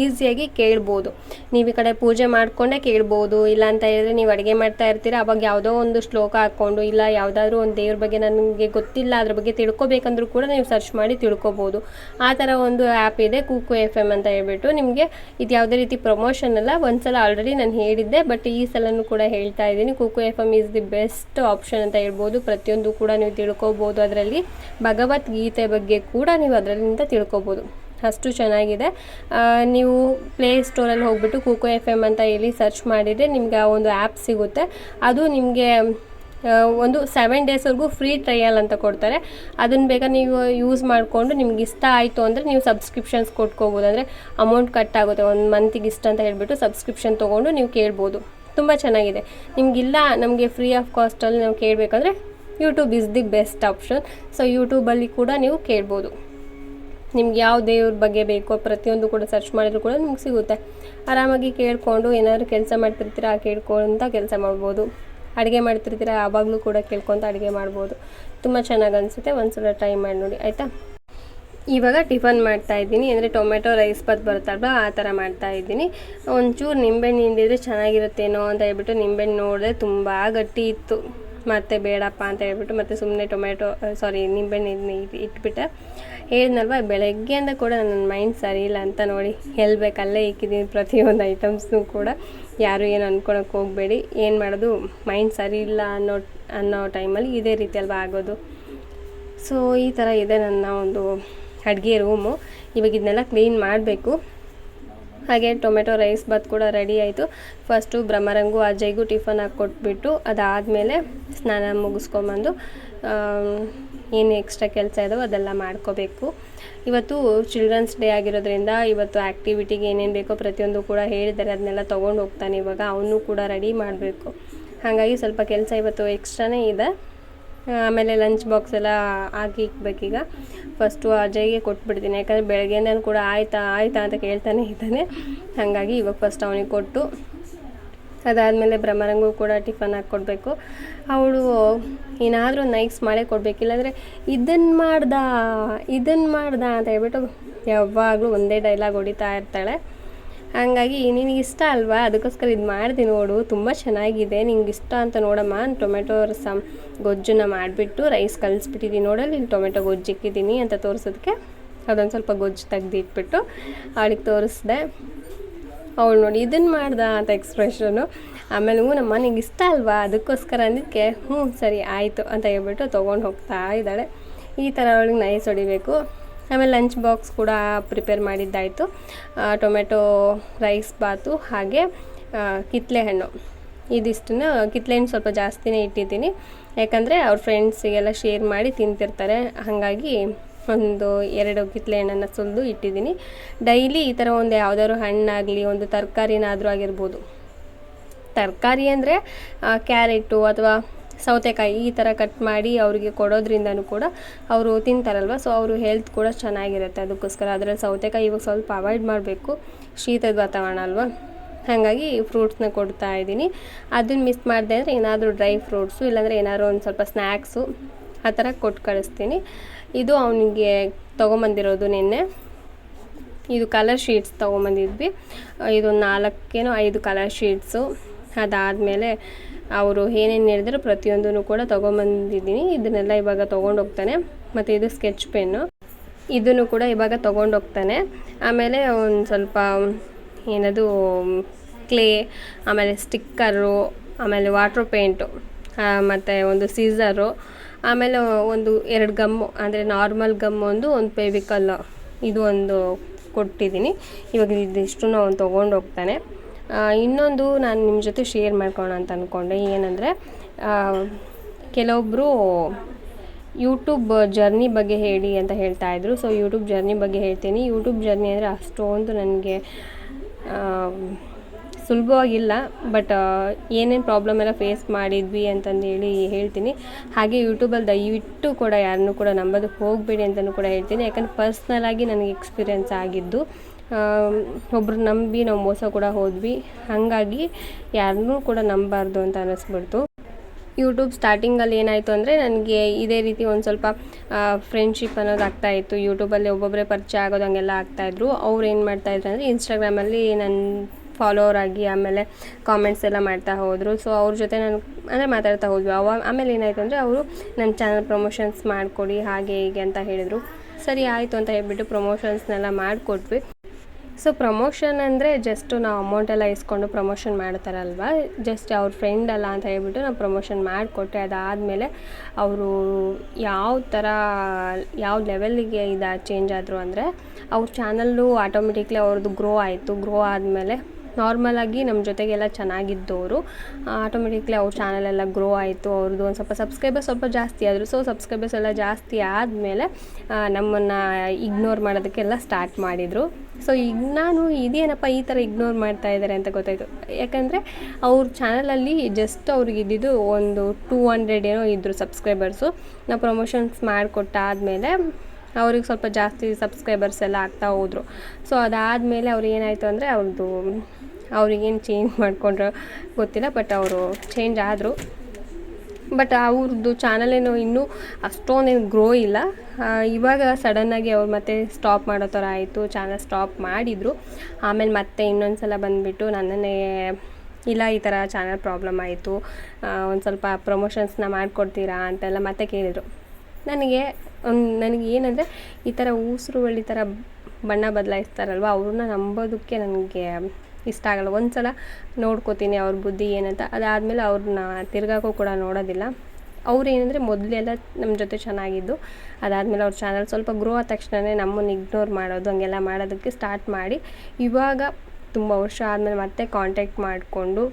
ಈಸಿಯಾಗಿ ಕೇಳ್ಬೋದು. ನೀವು ಈ ಕಡೆ ಪೂಜೆ ಮಾಡಿಕೊಂಡೇ ಕೇಳ್ಬೋದು. ಇಲ್ಲ ಅಂತ ಹೇಳಿದ್ರೆ ನೀವು ಅಡುಗೆ ಮಾಡ್ತಾ ಇರ್ತೀರ, ಅವಾಗ ಯಾವುದೋ ಒಂದು ಶ್ಲೋಕ ಹಾಕ್ಕೊಂಡು, ಇಲ್ಲ ಯಾವುದಾದ್ರೂ ಒಂದು ದೇವ್ರ ಬಗ್ಗೆ ನನಗೆ ಗೊತ್ತಿಲ್ಲ, ಅದ್ರ ಬಗ್ಗೆ ತಿಳ್ಕೊಬೇಕಂದ್ರೂ ಕೂಡ ನೀವು ಸರ್ಚ್ ಮಾಡಿ ತಿಳ್ಕೊಬೋದು. ಆ ಥರ ಒಂದು ಆ್ಯಪ್ ಇದೆ ಕೂಕು ಎಫ್ ಎಂ ಅಂತ ಹೇಳ್ಬಿಟ್ಟು. ನಿಮಗೆ ಇದು ಯಾವುದೇ ರೀತಿ ಪ್ರಮೋಷನ್ ಅಲ್ಲ, ಒಂದ್ಸಲ ಆಲ್ರೆಡಿ ನಾನು ಹೇಳಿದ್ದೆ ಬಟ್ ಈ ಸಲನೂ ಕೂಡ ಹೇಳ್ತಾ ಇದ್ದೀನಿ. Kuku F M is the best option ಅಂತ ಹೇಳ್ಬೋದು. ಪ್ರತಿಯೊಂದು ಕೂಡ ನೀವು ತಿಳ್ಕೊಬೋದು ಅದರಲ್ಲಿ. ಭಗವದ್ಗೀತೆ ಬಗ್ಗೆ ಕೂಡ ನೀವು ಅದರಿಂದ ತಿಳ್ಕೊಬೋದು. ಅಷ್ಟು ಚೆನ್ನಾಗಿದೆ. ನೀವು ಪ್ಲೇ ಸ್ಟೋರಲ್ಲಿ ಹೋಗ್ಬಿಟ್ಟು ಕೂಕೋ ಎಫ್ ಎಂ ಅಂತ ಹೇಳಿ ಸರ್ಚ್ ಮಾಡಿದರೆ ನಿಮ್ಗೆ ಆ ಒಂದು ಆ್ಯಪ್ ಸಿಗುತ್ತೆ. ಅದು ನಿಮಗೆ ಒಂದು ಸೆವೆನ್ ಡೇಸ್ವರೆಗೂ ಫ್ರೀ ಟ್ರಯಲ್ ಅಂತ ಕೊಡ್ತಾರೆ. ಅದನ್ನು ಬೇಗ ನೀವು ಯೂಸ್ ಮಾಡಿಕೊಂಡು ನಿಮ್ಗೆ ಇಷ್ಟ ಆಯಿತು ಅಂದರೆ ನೀವು ಸಬ್ಸ್ಕ್ರಿಪ್ಷನ್ಸ್ ಕೊಟ್ಕೋಬೋದು. ಅಂದರೆ ಅಮೌಂಟ್ ಕಟ್ ಆಗುತ್ತೆ. ಒಂದು ಮಂತಿಗೆ ಇಷ್ಟ ಅಂತ ಹೇಳಿಬಿಟ್ಟು ಸಬ್ಸ್ಕ್ರಿಪ್ಷನ್ ತೊಗೊಂಡು ನೀವು ಕೇಳ್ಬೋದು. ತುಂಬ ಚೆನ್ನಾಗಿದೆ. ನಿಮಗಿಲ್ಲ, ನಮಗೆ ಫ್ರೀ ಆಫ್ ಕಾಸ್ಟಲ್ಲಿ ನಾವು ಕೇಳಬೇಕಂದ್ರೆ YouTube is the best option so ಯೂಟ್ಯೂಬಲ್ಲಿ ಕೂಡ ನೀವು ಕೇಳ್ಬೋದು. ನಿಮ್ಗೆ ಯಾವ ದೇವ್ರ ಬಗ್ಗೆ ಬೇಕೋ, ಪ್ರತಿಯೊಂದು ಕೂಡ ಸರ್ಚ್ ಮಾಡಿದ್ರು ಕೂಡ ನಿಮ್ಗೆ ಸಿಗುತ್ತೆ. ಆರಾಮಾಗಿ ಕೇಳಿಕೊಂಡು ಏನಾದ್ರು ಕೆಲಸ ಮಾಡ್ತಿರ್ತೀರಾ, ಕೇಳ್ಕೊಂತ ಕೆಲಸ ಮಾಡ್ಬೋದು. ಅಡುಗೆ ಮಾಡ್ತಿರ್ತೀರ, ಯಾವಾಗಲೂ ಕೂಡ ಕೇಳ್ಕೊತ ಅಡುಗೆ ಮಾಡ್ಬೋದು. ತುಂಬ ಚೆನ್ನಾಗಿ ಅನಿಸುತ್ತೆ, ಒಂದ್ಸಲ ಟ್ರೈ ಮಾಡಿ ನೋಡಿ, ಆಯಿತಾ? ಇವಾಗ ಟಿಫನ್ ಮಾಡ್ತಾ ಇದ್ದೀನಿ. ಅಂದರೆ ಟೊಮೆಟೊ, ರೈಸ್ ಬಾತ್ ಬರುತ್ತಲ್ವ, ಆ ಥರ ಮಾಡ್ತಾ ಇದ್ದೀನಿ. ಒಂಚೂರು ನಿಂಬೆಹಣ್ಣು ಹಿಂಡಿದ್ರೆ ಚೆನ್ನಾಗಿರುತ್ತೇನೋ ಅಂತ ಹೇಳ್ಬಿಟ್ಟು ನಿಂಬೆಹಣ್ಣು ನೋಡಿದ್ರೆ ತುಂಬ ಗಟ್ಟಿ ಇತ್ತು. ಮತ್ತೆ ಬೇಡಪ್ಪ ಅಂತ ಹೇಳ್ಬಿಟ್ಟು ಮತ್ತೆ ಸುಮ್ಮನೆ ಟೊಮೆಟೊ ಸಾರಿ ನಿಂಬೆಹಣ್ಣು ಇಟ್ಬಿಟ್ಟೆ. ಹೇಳಿದ್ನಲ್ವ, ಬೆಳಗ್ಗೆಯಿಂದ ಕೂಡ ನನ್ನ ಮೈಂಡ್ ಸರಿ ಇಲ್ಲ ಅಂತ ನೋಡಿ. ಹೇಳಬೇಕಲ್ಲೇ ಇಕ್ಕಿದ್ದೀನಿ ಪ್ರತಿಯೊಂದು ಐಟಮ್ಸ್ನು ಕೂಡ. ಯಾರು ಏನು ಅಂದ್ಕೊಳಕ್ಕೆ ಹೋಗಬೇಡಿ. ಏನು ಮಾಡೋದು ಮೈಂಡ್ ಸರಿ ಇಲ್ಲ ಅನ್ನೋ ಅನ್ನೋ ಟೈಮಲ್ಲಿ ಇದೇ ರೀತಿ ಅಲ್ವಾ ಆಗೋದು. ಸೊ ಈ ಥರ ಇದೆ ನನ್ನ ಒಂದು ಅಡುಗೆ ರೂಮು ಇವಾಗ ಇದನ್ನೆಲ್ಲ ಕ್ಲೀನ್ ಮಾಡಬೇಕು. ಹಾಗೆ ಟೊಮೆಟೊ ರೈಸ್ ಬಾತ್ ಕೂಡ ರೆಡಿ ಆಯಿತು. ಫಸ್ಟು ಬ್ರಹ್ಮರಂಗು ಅಜಯ್ಗೂ ಟಿಫನ್ ಹಾಕಿ ಕೊಟ್ಬಿಟ್ಟು ಅದಾದಮೇಲೆ ಸ್ನಾನ ಮುಗಿಸ್ಕೊಂಬಂದು ಏನು ಎಕ್ಸ್ಟ್ರಾ ಕೆಲಸ ಇದಾವೆ ಅದೆಲ್ಲ ಮಾಡ್ಕೋಬೇಕು. ಇವತ್ತು ಚಿಲ್ಡ್ರನ್ಸ್ ಡೇ ಆಗಿರೋದ್ರಿಂದ ಇವತ್ತು ಆ್ಯಕ್ಟಿವಿಟಿಗೆ ಏನೇನು ಬೇಕೋ ಪ್ರತಿಯೊಂದು ಕೂಡ ಹೇಳಿದ್ದಾರೆ. ಅದನ್ನೆಲ್ಲ ತೊಗೊಂಡು ಹೋಗ್ತಾನೆ ಇವಾಗ. ಅವನು ಕೂಡ ರೆಡಿ ಮಾಡಬೇಕು. ಹಾಗಾಗಿ ಸ್ವಲ್ಪ ಕೆಲಸ ಇವತ್ತು ಎಕ್ಸ್ಟ್ರಾನೇ ಇದೆ. ಆಮೇಲೆ ಲಂಚ್ ಬಾಕ್ಸ್ ಎಲ್ಲ ಹಾಕಿ ಇಕ್ಬೇಕೀಗ. ಫಸ್ಟು ಅಜಯ್ಗೆ ಕೊಟ್ಬಿಡ್ತೀನಿ. ಯಾಕಂದರೆ ಬೆಳಗ್ಗೆಯಿಂದ ಕೂಡ ಆಯಿತಾ ಆಯಿತಾ ಅಂತ ಕೇಳ್ತಾನೆ ಇದ್ದಾನೆ. ಹಾಗಾಗಿ ಇವಾಗ ಫಸ್ಟ್ ಅವನಿಗೆ ಕೊಟ್ಟು, ಅದಾದಮೇಲೆ ಬ್ರಹ್ಮರಂಗು ಕೂಡ ಟಿಫನ್ ಹಾಕ್ಕೊಡ್ಬೇಕು ಅವಳು ಏನಾದರೂ ನೈಕ್ಸ್ ಮಾಡೇ ಕೊಡಬೇಕು. ಇಲ್ಲಾಂದರೆ ಇದನ್ನು ಮಾಡ್ದ ಇದನ್ನು ಮಾಡ್ದ ಅಂತ ಹೇಳ್ಬಿಟ್ಟು ಯಾವಾಗಲೂ ಒಂದೇ ಡೈಲಾಗ್ ಹೊಡಿತಾ ಇರ್ತಾಳೆ. ಹಾಗಾಗಿ ನಿನಗೆ ಇಷ್ಟ ಅಲ್ವಾ? ಅದಕ್ಕೋಸ್ಕರ ಇದು ಮಾಡಿದೆ ನೋಡು. ತುಂಬ ಚೆನ್ನಾಗಿದೆ. ನಿಂಗೆ ಇಷ್ಟ ಅಂತ ನೋಡಮ್ಮ. ಟೊಮೆಟೊ ರಸಮ್ ಗೊಜ್ಜನ್ನ ಮಾಡಿಬಿಟ್ಟು ರೈಸ್ ಕಲಿಸ್ಬಿಟ್ಟಿದ್ದೀನಿ ನೋಡಲ್ಲಿ ಇಲ್ಲಿ ಟೊಮೆಟೊ ಗೊಜ್ಜು ಇಕ್ಕಿದ್ದೀನಿ ಅಂತ ತೋರಿಸೋದಕ್ಕೆ ಅದೊಂದು ಸ್ವಲ್ಪ ಗೊಜ್ಜು ತೆಗೆದಿಟ್ಬಿಟ್ಟು ಅವಳಿಗೆ ತೋರಿಸ್ದೆ. ಅವಳು ನೋಡಿ ಇದನ್ನು ಮಾಡ್ದ ಅಂತ ಎಕ್ಸ್ಪ್ರೆಷನು ಆಮೇಲೆ ಹ್ಞೂ ನಮ್ಮ ನಿಂಗೆ ಇಷ್ಟ ಅಲ್ವಾ? ಅದಕ್ಕೋಸ್ಕರ ಅಂದಿದ್ದಕ್ಕೆ ಹ್ಞೂ ಸರಿ ಆಯಿತು ಅಂತ ಹೇಳ್ಬಿಟ್ಟು ತೊಗೊಂಡು ಹೋಗ್ತಾ ಇದ್ದಾಳೆ. ಈ ಥರ ಅವಳಿಗೆ ನೈಸ್ ಹೊಡಿಬೇಕು. ಆಮೇಲೆ ಲಂಚ್ ಬಾಕ್ಸ್ ಕೂಡ ಪ್ರಿಪೇರ್ ಮಾಡಿದ್ದಾಯಿತು. ಟೊಮೆಟೊ ರೈಸ್ ಬಾತು ಹಾಗೆ ಕಿತ್ತಳೆ ಕಿತ್ಲೆ ಹಣ್ಣು ಇದಿಷ್ಟನ್ನು ಕಿತ್ಲೆ ಹಣ್ಣು ಸ್ವಲ್ಪ ಜಾಸ್ತಿನೇ ಇಟ್ಟಿದ್ದೀನಿ. ಯಾಕಂದರೆ ಅವ್ರ ಫ್ರೆಂಡ್ಸಿಗೆಲ್ಲ ಶೇರ್ ಮಾಡಿ ತಿಂತಿರ್ತಾರೆ. ಹಾಗಾಗಿ ಒಂದು ಎರಡು ಕಿತ್ಲೆ ಹಣ್ಣನ್ನು ಸುಲಿದು ಇಟ್ಟಿದ್ದೀನಿ. ಡೈಲಿ ಈ ಥರ ಒಂದು ಯಾವುದಾದ್ರು ಹಣ್ಣಾಗಲಿ, ಒಂದು ತರಕಾರಿನಾದರೂ ಆಗಿರ್ಬೋದು. ತರಕಾರಿ ಅಂದರೆ ಕ್ಯಾರೆಟು ಅಥವಾ ಸೌತೆಕಾಯಿ ಈ ಥರ ಕಟ್ ಮಾಡಿ ಅವರಿಗೆ ಕೊಡೋದ್ರಿಂದನೂ ಕೂಡ ಅವರು ತಿಂತಾರಲ್ವ? ಸೊ ಅವರು ಹೆಲ್ತ್ ಕೂಡ ಚೆನ್ನಾಗಿರುತ್ತೆ. ಅದಕ್ಕೋಸ್ಕರ ಅದರಲ್ಲಿ ಸೌತೆಕಾಯಿ ಇವಾಗ ಸ್ವಲ್ಪ ಅವಾಯ್ಡ್ ಮಾಡಬೇಕು. ಶೀತದ ವಾತಾವರಣ ಅಲ್ವಾ? ಹಾಗಾಗಿ ಫ್ರೂಟ್ಸ್ನ ಕೊಡ್ತಾ ಇದ್ದೀನಿ. ಅದನ್ನು ಮಿಸ್ ಮಾಡಿದೆ ಅಂದರೆ ಏನಾದರೂ ಡ್ರೈ ಫ್ರೂಟ್ಸು ಇಲ್ಲಾಂದರೆ ಏನಾದರೂ ಒಂದು ಸ್ವಲ್ಪ ಸ್ನ್ಯಾಕ್ಸು ಆ ಥರ ಕೊಟ್ಟು ಕಳಿಸ್ತೀನಿ. ಇದು ಅವನಿಗೆ ತೊಗೊಂಬಂದಿರೋದು ನಿನ್ನೆ. ಇದು ಕಲರ್ ಶೀಟ್ಸ್ ತೊಗೊಂಬಂದಿದ್ವಿ. ಇದು ನಾಲ್ಕೇನೋ ಐದು ಕಲರ್ ಶೀಟ್ಸು ಅದಾದಮೇಲೆ ಅವರು ಏನೇನು ಹೇಳಿದ್ರು ಪ್ರತಿಯೊಂದೂ ಕೂಡ ತೊಗೊಂಬಂದಿದ್ದೀನಿ. ಇದನ್ನೆಲ್ಲ ಇವಾಗ ತೊಗೊಂಡು ಹೋಗ್ತಾನೆ ಮತ್ತು ಇದು ಸ್ಕೆಚ್ ಪೆನ್ನು. ಇದನ್ನು ಕೂಡ ಇವಾಗ ತೊಗೊಂಡು ಹೋಗ್ತಾನೆ ಆಮೇಲೆ ಒಂದು ಸ್ವಲ್ಪ ಏನದು ಕ್ಲೇ ಆಮೇಲೆ ಸ್ಟಿಕ್ಕರು ಆಮೇಲೆ ವಾಟ್ರ್ ಪೇಂಟು ಮತ್ತು ಒಂದು ಸೀಸರು ಆಮೇಲೆ ಒಂದು ಎರಡು ಗಮ್ಮು ಅಂದರೆ ನಾರ್ಮಲ್ ಗಮ್ ಒಂದು ಒಂದು ಪೇವಿಕಲ್ಲು ಇದು ಒಂದು ಕೊಟ್ಟಿದ್ದೀನಿ. ಇವಾಗ ಇದಿಷ್ಟು ಅವ್ನು ತೊಗೊಂಡು ಹೋಗ್ತಾನೆ ಆ, ಇನ್ನೊಂದು ನಾನು ನಿಮ್ಮ ಜೊತೆ ಶೇರ್ ಮಾಡ್ಕೋಣ ಅಂತ ಅಂದ್ಕೊಂಡೆ ಏನಂದರೆ ಕೆಲವೊಬ್ಬರು ಯೂಟ್ಯೂಬ್ ಜರ್ನಿ ಬಗ್ಗೆ ಹೇಳಿ ಅಂತ ಹೇಳ್ತಾ ಇದ್ರು. ಸೊ ಯೂಟ್ಯೂಬ್ ಜರ್ನಿ ಬಗ್ಗೆ ಹೇಳ್ತೀನಿ. ಯೂಟ್ಯೂಬ್ ಜರ್ನಿ ಅಂದರೆ ಅಷ್ಟೊಂದು ನನಗೆ ಸುಲಭವಾಗಿಲ್ಲ. ಬಟ್ ಏನೇನು ಪ್ರಾಬ್ಲಮ್ ಎಲ್ಲ ಫೇಸ್ ಮಾಡಿದ್ವಿ ಅಂತಂದೇಳಿ ಹೇಳ್ತೀನಿ. ಹಾಗೆ ಯೂಟ್ಯೂಬಲ್ಲಿ ದಯವಿಟ್ಟು ಕೂಡ ಯಾರನ್ನೂ ಕೂಡ ನಂಬೋದಕ್ಕೆ ಹೋಗಬೇಡಿ ಅಂತಲೂ ಕೂಡ ಹೇಳ್ತೀನಿ. ಯಾಕಂದ್ರೆ ಪರ್ಸ್ನಲಾಗಿ ನನಗೆ ಎಕ್ಸ್ಪೀರಿಯೆನ್ಸ್ ಆಗಿದ್ದು. ಒಬ್ರು ನಂಬಿ ನಾವು ಮೋಸ ಕೂಡ ಹೋದ್ವಿ. ಹಾಗಾಗಿ ಯಾರನ್ನೂ ಕೂಡ ನಂಬಾರ್ದು ಅಂತ ಅನ್ನಿಸ್ಬಿಡ್ತು ಯೂಟ್ಯೂಬ್ ಸ್ಟಾರ್ಟಿಂಗಲ್ಲಿ ಏನಾಯಿತು ಅಂದರೆ ನನಗೆ ಇದೇ ರೀತಿ ಒಂದು ಸ್ವಲ್ಪ ಫ್ರೆಂಡ್ಶಿಪ್ ಅನ್ನೋದು ಆಗ್ತಾ ಇತ್ತು. ಯೂಟ್ಯೂಬಲ್ಲಿ ಒಬ್ಬೊಬ್ಬರೇ ಪರಿಚಯ ಆಗೋದು ಹಂಗೆಲ್ಲ ಆಗ್ತಾಯಿದ್ರು ಅವ್ರು ಏನು ಮಾಡ್ತಾಯಿದ್ರು ಅಂದರೆ ಇನ್ಸ್ಟಾಗ್ರಾಮಲ್ಲಿ ನನ್ನ ಫಾಲೋವರ್ ಆಗಿ ಆಮೇಲೆ ಕಾಮೆಂಟ್ಸ್ ಎಲ್ಲ ಮಾಡ್ತಾ ಹೋದರು. ಸೊ ಅವ್ರ ಜೊತೆ ನಾನು ಅಂದರೆ ಮಾತಾಡ್ತಾ ಹೋದ್ವಿ. ಅವ, ಆಮೇಲೆ ಏನಾಯಿತು ಅಂದರೆ ಅವರು ನನ್ನ ಚಾನಲ್ ಪ್ರಮೋಷನ್ಸ್ ಮಾಡಿಕೊಡಿ, ಹಾಗೆ ಹೀಗೆ ಅಂತ ಹೇಳಿದರು. ಸರಿ, ಆಯಿತು ಅಂತ ಹೇಳ್ಬಿಟ್ಟು ಪ್ರಮೋಷನ್ಸ್ನೆಲ್ಲ ಮಾಡಿಕೊಟ್ವಿ. ಸೊ ಪ್ರಮೋಷನ್ ಅಂದರೆ ಜಸ್ಟು ನಾವು ಅಮೌಂಟ್ ಎಲ್ಲ ಇಸ್ಕೊಂಡು ಪ್ರಮೋಷನ್ ಮಾಡ್ತಾರಲ್ವ? ಜಸ್ಟ್ ಅವ್ರ ಫ್ರೆಂಡ್ ಅಲ್ಲ ಅಂತ ಹೇಳ್ಬಿಟ್ಟು ನಾವು ಪ್ರಮೋಷನ್ ಮಾಡಿಕೊಟ್ಟೆ ಅದಾದಮೇಲೆ ಅವರು ಯಾವ ಥರ ಯಾವ ಲೆವೆಲ್ಲಿಗೆ ಇದು ಚೇಂಜ್ ಆದರು ಅಂದರೆ ಅವ್ರ ಚಾನಲ್ಲು ಆಟೋಮೆಟಿಕ್ಲಿ ಅವ್ರದ್ದು ಗ್ರೋ ಆಯಿತು. ಗ್ರೋ ಆದಮೇಲೆ ನಾರ್ಮಲಾಗಿ ನಮ್ಮ ಜೊತೆಗೆಲ್ಲ ಚೆನ್ನಾಗಿದ್ದವರು ಆಟೋಮೆಟಿಕ್ಲಿ ಅವ್ರ ಚಾನಲ್ ಎಲ್ಲ ಗ್ರೋ ಆಯಿತು ಅವ್ರದ್ದು ಒಂದು ಸ್ವಲ್ಪ ಸಬ್ಸ್ಕ್ರೈಬರ್ಸ್ ಸ್ವಲ್ಪ ಜಾಸ್ತಿ ಆದರು. ಸೊ ಸಬ್ಸ್ಕ್ರೈಬರ್ಸ್ ಎಲ್ಲ ಜಾಸ್ತಿ ಆದಮೇಲೆ ನಮ್ಮನ್ನು ಇಗ್ನೋರ್ ಮಾಡೋದಕ್ಕೆಲ್ಲ ಸ್ಟಾರ್ಟ್ ಮಾಡಿದರು. ಸೊ ಈಗ ನಾನು ಇದೇನಪ್ಪ ಈ ಥರ ಇಗ್ನೋರ್ ಮಾಡ್ತಾ ಇದ್ದಾರೆ ಅಂತ ಗೊತ್ತಾಯಿತು. ಯಾಕಂದರೆ ಅವ್ರ ಚಾನಲಲ್ಲಿ ಜಸ್ಟ್ ಅವ್ರಿಗೆ ಇದ್ದಿದ್ದು ಒಂದು ಟೂ ಹಂಡ್ರೆಡ್ ಏನೋ ಇದ್ದರು ಸಬ್ಸ್ಕ್ರೈಬರ್ಸು ನಾವು ಪ್ರಮೋಷನ್ಸ್ ಮಾಡಿಕೊಟ್ಟಾದಮೇಲೆ ಅವ್ರಿಗೆ ಸ್ವಲ್ಪ ಜಾಸ್ತಿ ಸಬ್ಸ್ಕ್ರೈಬರ್ಸ್ ಎಲ್ಲ ಆಗ್ತಾ ಹೋದರು. ಸೊ ಅದಾದಮೇಲೆ ಅವ್ರು ಏನಾಯಿತು ಅಂದರೆ ಅವ್ರದ್ದು ಅವ್ರಿಗೇನು ಚೇಂಜ್ ಮಾಡಿಕೊಂಡ್ರೆ ಗೊತ್ತಿಲ್ಲ ಬಟ್ ಅವರು ಚೇಂಜ್ ಆದರು. ಬಟ್ ಅವ್ರದ್ದು ಚಾನಲೇನು ಇನ್ನೂ ಅಷ್ಟೊಂದೇನು ಗ್ರೋ ಇಲ್ಲ. ಇವಾಗ ಸಡನ್ನಾಗಿ ಅವ್ರು ಮತ್ತೆ ಸ್ಟಾಪ್ ಮಾಡೋ ಥರ ಆಯಿತು ಚಾನಲ್ ಸ್ಟಾಪ್ ಮಾಡಿದರು. ಆಮೇಲೆ ಮತ್ತೆ ಇನ್ನೊಂದು ಸಲ ಬಂದುಬಿಟ್ಟು ನನ್ನನ್ನೇ, ಇಲ್ಲ ಈ ಥರ ಚಾನಲ್ ಪ್ರಾಬ್ಲಮ್ ಆಯಿತು ಒಂದು ಸ್ವಲ್ಪ ಪ್ರಮೋಷನ್ಸ್ನ ಮಾಡಿಕೊಡ್ತೀರಾ ಅಂತೆಲ್ಲ ಮತ್ತೆ ಕೇಳಿದರು. ನನಗೆ ನನಗೆ ಏನಂದರೆ ಈ ಥರ ಉಸಿರು ಬಳ್ಳಿ ಥರ ಬಣ್ಣ ಬದಲಾಯಿಸ್ತಾರಲ್ವ, ಅವ್ರನ್ನ ನಂಬೋದಕ್ಕೆ ನನಗೆ ಇಷ್ಟ ಆಗಲ್ಲ. ಒಂದು ಸಲ ನೋಡ್ಕೋತೀನಿ ಅವ್ರ ಬುದ್ಧಿ ಏನಂತ. ಅದಾದಮೇಲೆ ಅವ್ರನ್ನ ತಿರ್ಗಾಕೂ ಕೂಡ ನೋಡೋದಿಲ್ಲ. ಅವ್ರು ಏನಂದರೆ ಮೊದಲೆಲ್ಲ ನಮ್ಮ ಜೊತೆ ಚೆನ್ನಾಗಿದ್ದು. ಅದಾದಮೇಲೆ ಅವ್ರ ಚಾನಲ್ ಸ್ವಲ್ಪ ಗ್ರೋ ಆದ ತಕ್ಷಣವೇ ನಮ್ಮನ್ನು ಇಗ್ನೋರ್ ಮಾಡೋದು, ಹಂಗೆಲ್ಲ ಮಾಡೋದಕ್ಕೆ ಸ್ಟಾರ್ಟ್ ಮಾಡಿ ಇವಾಗ ತುಂಬ ವರ್ಷ ಆದಮೇಲೆ ಮತ್ತೆ ಕಾಂಟ್ಯಾಕ್ಟ್ ಮಾಡಿಕೊಂಡು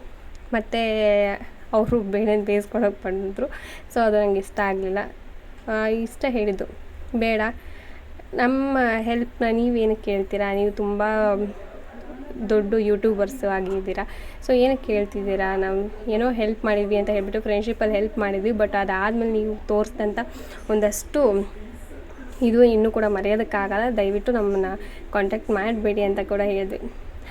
ಮತ್ತು ಅವರು ಬೇಳೆ ಬೇಯಿಸ್ಕೊಳಕ್ಕೆ ಬಂದರು. ಸೊ ಅದು ನಂಗೆ ಇಷ್ಟ ಆಗಲಿಲ್ಲ. ಇಷ್ಟ ಹೇಳಿದ್ದು. ಬೇಡ. ನಮ್ಮ ಹೆಲ್ಪ್ನ ನೀವೇನು ಕೇಳ್ತೀರಾ? ನೀವು ತುಂಬ ದೊಡ್ಡ ಯೂಟ್ಯೂಬರ್ಸ್ ಆಗಿದ್ದೀರಾ? ಸೊ ಏನಕ್ಕೆ ಕೇಳ್ತಿದ್ದೀರಾ? ನಾವು ಏನೋ ಹೆಲ್ಪ್ ಮಾಡಿದ್ವಿ ಅಂತ ಹೇಳ್ಬಿಟ್ಟು ಫ್ರೆಂಡ್ಶಿಪ್ಪಲ್ಲಿ ಹೆಲ್ಪ್ ಮಾಡಿದ್ವಿ ಬಟ್ ಅದಾದಮೇಲೆ ನೀವು ತೋರಿಸಿದಂಥ ಒಂದಷ್ಟು ಇದು ಇನ್ನೂ ಕೂಡ ಮರೆಯೋದಕ್ಕಾಗಲ್ಲ. ದಯವಿಟ್ಟು ನಮ್ಮನ್ನು ಕಾಂಟ್ಯಾಕ್ಟ್ ಮಾಡಬೇಡಿ ಅಂತ ಕೂಡ ಹೇಳಿದ್ವಿ.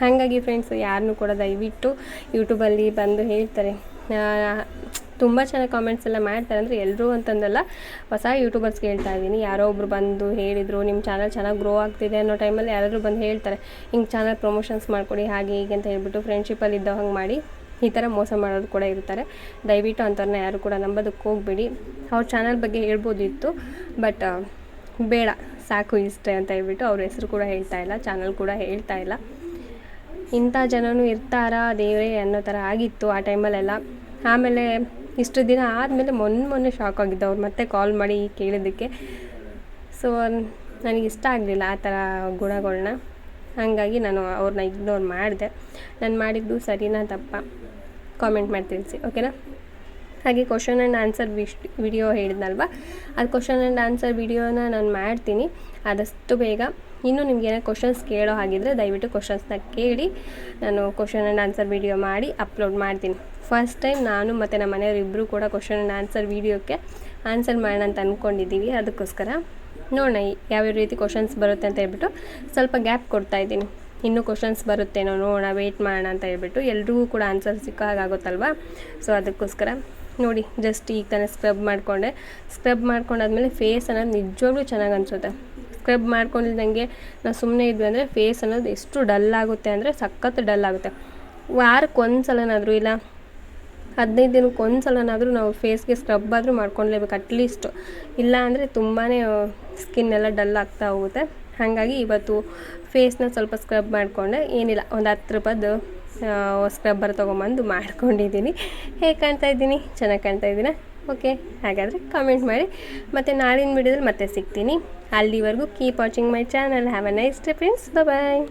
ಹಾಗಾಗಿ ಫ್ರೆಂಡ್ಸ್ ಯಾರನ್ನೂ ಕೂಡ ದಯವಿಟ್ಟು ಯೂಟ್ಯೂಬಲ್ಲಿ ಬಂದು ಹೇಳ್ತಾರೆ ತುಂಬ ಚೆನ್ನಾಗಿ ಕಾಮೆಂಟ್ಸ್ ಎಲ್ಲ ಮಾಡ್ತಾರೆ. ಅಂದರೆ ಎಲ್ಲರೂ ಅಂತಂದಲ್ಲ, ಹೊಸ ಯೂಟ್ಯೂಬರ್ಸ್ಗೆ ಹೇಳ್ತಾ ಇದ್ದೀನಿ. ಯಾರೋ ಒಬ್ರು ಬಂದು ಹೇಳಿದರು ನಿಮ್ಮ ಚಾನಲ್ ಚೆನ್ನಾಗಿ ಗ್ರೋ ಆಗ್ತಿದೆ ಅನ್ನೋ ಟೈಮಲ್ಲಿ ಯಾರಾದರೂ ಬಂದು ಹೇಳ್ತಾರೆ, ಹಿಂಗೆ ಚಾನಲ್ ಪ್ರಮೋಷನ್ಸ್ ಮಾಡಿಕೊಡಿ, ಹಾಗೆ ಹೀಗೆ ಅಂತ ಹೇಳ್ಬಿಟ್ಟು ಫ್ರೆಂಡ್ಶಿಪ್ಪಲ್ಲಿ ಇದ್ದ ಹಂಗೆ ಮಾಡಿ, ಈ ಥರ ಮೋಸ ಮಾಡೋರು ಕೂಡ ಇರ್ತಾರೆ. ದಯವಿಟ್ಟು ಅಂಥವ್ರನ್ನ ಯಾರು ಕೂಡ ನಂಬೋದಕ್ಕೆ ಹೋಗಬೇಡಿ. ಅವ್ರ ಚಾನಲ್ ಬಗ್ಗೆ ಹೇಳ್ಬೋದಿತ್ತು ಬಟ್ ಬೇಡ, ಸಾಕು ಇಷ್ಟೇ ಅಂತ ಹೇಳ್ಬಿಟ್ಟು ಅವ್ರ ಹೆಸರು ಕೂಡ ಹೇಳ್ತಾ ಇಲ್ಲ ಚಾನಲ್ ಕೂಡ ಹೇಳ್ತಾ ಇಲ್ಲ. ಇಂಥ ಜನನೂ ಇರ್ತಾರಾ ದೇವರೇ ಅನ್ನೋ ಥರ ಆಗಿತ್ತು ಆ ಟೈಮಲ್ಲೆಲ್ಲ ಆಮೇಲೆ ಇಷ್ಟು ದಿನ ಆದಮೇಲೆ ಮೊನ್ನೆ ಮೊನ್ನೆ ಶಾಕ್ ಆಗಿದ್ದು, ಅವ್ರು ಮತ್ತೆ ಕಾಲ್ ಮಾಡಿ ಕೇಳಿದ್ದಕ್ಕೆ. ಸೊ ನನಗೆ ಇಷ್ಟ ಆಗಲಿಲ್ಲ ಆ ಥರ ಗುಣಗಳನ್ನ ಹಾಗಾಗಿ ನಾನು ಅವ್ರನ್ನ ಇಗ್ನೋರ್ ಮಾಡಿದೆ. ನಾನು ಮಾಡಿದ್ದು ಸರಿನಾ ತಪ್ಪ? ಕಾಮೆಂಟ್ ಮಾಡಿ ತಿಳಿಸಿ ಓಕೆನಾ ಹಾಗೆ question and answer wish video ಹೇಳಿದ್ನಲ್ವ? ಅದು ಕ್ವಶನ್ ಆ್ಯಂಡ್ ಆನ್ಸರ್ ವಿಡಿಯೋನ ನಾನು ಮಾಡ್ತೀನಿ. ಆದಷ್ಟು ಬೇಗ. ಇನ್ನೂ ನಿಮ್ಗೆ ಏನೋ ಕ್ವಶನ್ಸ್ ಕೇಳೋ ಹಾಗಿದ್ರೆ ದಯವಿಟ್ಟು ಕ್ವಶನ್ಸ್ನ ಕೇಳಿ, ನಾನು ಕ್ವಶನ್ ಆ್ಯಂಡ್ ಆನ್ಸರ್ ವೀಡಿಯೋ ಮಾಡಿ ಅಪ್ಲೋಡ್ ಮಾಡ್ತೀನಿ. ಫಸ್ಟ್ ಟೈಮ್ ನಾನು ಮತ್ತು ನಮ್ಮ ಮನೆಯವ್ರು ಇಬ್ಬರು ಕೂಡ ಕ್ವಶನ್ ಆ್ಯಂಡ್ ಆನ್ಸರ್ ವೀಡಿಯೋಕ್ಕೆ ಆನ್ಸರ್ ಮಾಡೋಣ ಅಂತ ಅಂದ್ಕೊಂಡಿದ್ದೀವಿ ಅದಕ್ಕೋಸ್ಕರ ನೋಡೋಣ ಯಾವ್ಯಾವ ರೀತಿ ಕ್ವಶನ್ಸ್ ಬರುತ್ತೆ ಅಂತ ಹೇಳ್ಬಿಟ್ಟು ಸ್ವಲ್ಪ ಗ್ಯಾಪ್ ಕೊಡ್ತಾ ಇದ್ದೀನಿ. ಇನ್ನೂ ಕ್ವಶನ್ಸ್ ಬರುತ್ತೇನೋ ನೋಡೋಣ ವೆಯ್ಟ್ ಮಾಡೋಣ ಅಂತ ಹೇಳ್ಬಿಟ್ಟು ಎಲ್ರಿಗೂ ಕೂಡ ಆನ್ಸರ್ ಸಿಕ್ಕೋ ಹಾಗಾಗುತ್ತಲ್ವ ಸೊ ಅದಕ್ಕೋಸ್ಕರ ನೋಡಿ ಜಸ್ಟ್ ಈಗ ತಾನೇ ಸ್ಕ್ರಬ್ ಮಾಡಿಕೊಂಡೆ. ಸ್ಕ್ರಬ್ ಮಾಡ್ಕೊಂಡಾದ್ಮೇಲೆ ಫೇಸ್ ಅನ್ನೋದು ನಿಜವಾಗ್ಲೂ ಚೆನ್ನಾಗಿ ಅನಿಸುತ್ತೆ. ಸ್ಕ್ರಬ್ ಮಾಡ್ಕೊಂಡಿದ್ದಂಗೆ ನಾವು ಸುಮ್ಮನೆ ಇದ್ವಿ ಅಂದರೆ ಫೇಸ್ ಅನ್ನೋದು ಎಷ್ಟು ಡಲ್ ಆಗುತ್ತೆ ಅಂದರೆ ಸಖತ್ ಡಲ್ ಆಗುತ್ತೆ. ವಾರಕ್ಕೆ ಒಂದು ಸಲನಾದರೂ ಇಲ್ಲ, ಹದಿನೈದು ದಿನಕ್ಕೆ ಒಂದು ಸಲನಾದರೂ ನಾವು ಫೇಸ್ಗೆ ಸ್ಕ್ರಬ್ ಆದರೂ ಮಾಡ್ಕೊಳ್ಲೇಬೇಕು ಅಟ್ಲೀಸ್ಟ್ ಇಲ್ಲ ಅಂದರೆ ತುಂಬಾ ಸ್ಕಿನ್ ಎಲ್ಲ ಡಲ್ ಆಗ್ತಾ ಹೋಗುತ್ತೆ. ಹಾಗಾಗಿ ಇವತ್ತು ಫೇಸ್ನ ಸ್ವಲ್ಪ ಸ್ಕ್ರಬ್ ಮಾಡಿಕೊಂಡೆ. ಏನಿಲ್ಲ, ಒಂದು ಹತ್ತು ರೂಪಾಯ್ದು ಸ್ಕ್ರಬ್ಬರ್ ತೊಗೊಂಬಂದು ಮಾಡ್ಕೊಂಡಿದ್ದೀನಿ. ಹೇಗೆ ಕಾಣ್ತಾ ಇದ್ದೀನಿ? ಚೆನ್ನಾಗಿ ಕಾಣ್ತಾ ಇದ್ದೀನ ಓಕೆ, ಹಾಗಾದರೆ ಕಾಮೆಂಟ್ ಮಾಡಿ. ಮತ್ತು ನಾಳಿನ ವಿಡಿಯೋದಲ್ಲಿ ಮತ್ತೆ ಸಿಗ್ತೀನಿ. ಅಲ್ಲಿವರೆಗೂ keep watching my channel have a nice day friends bye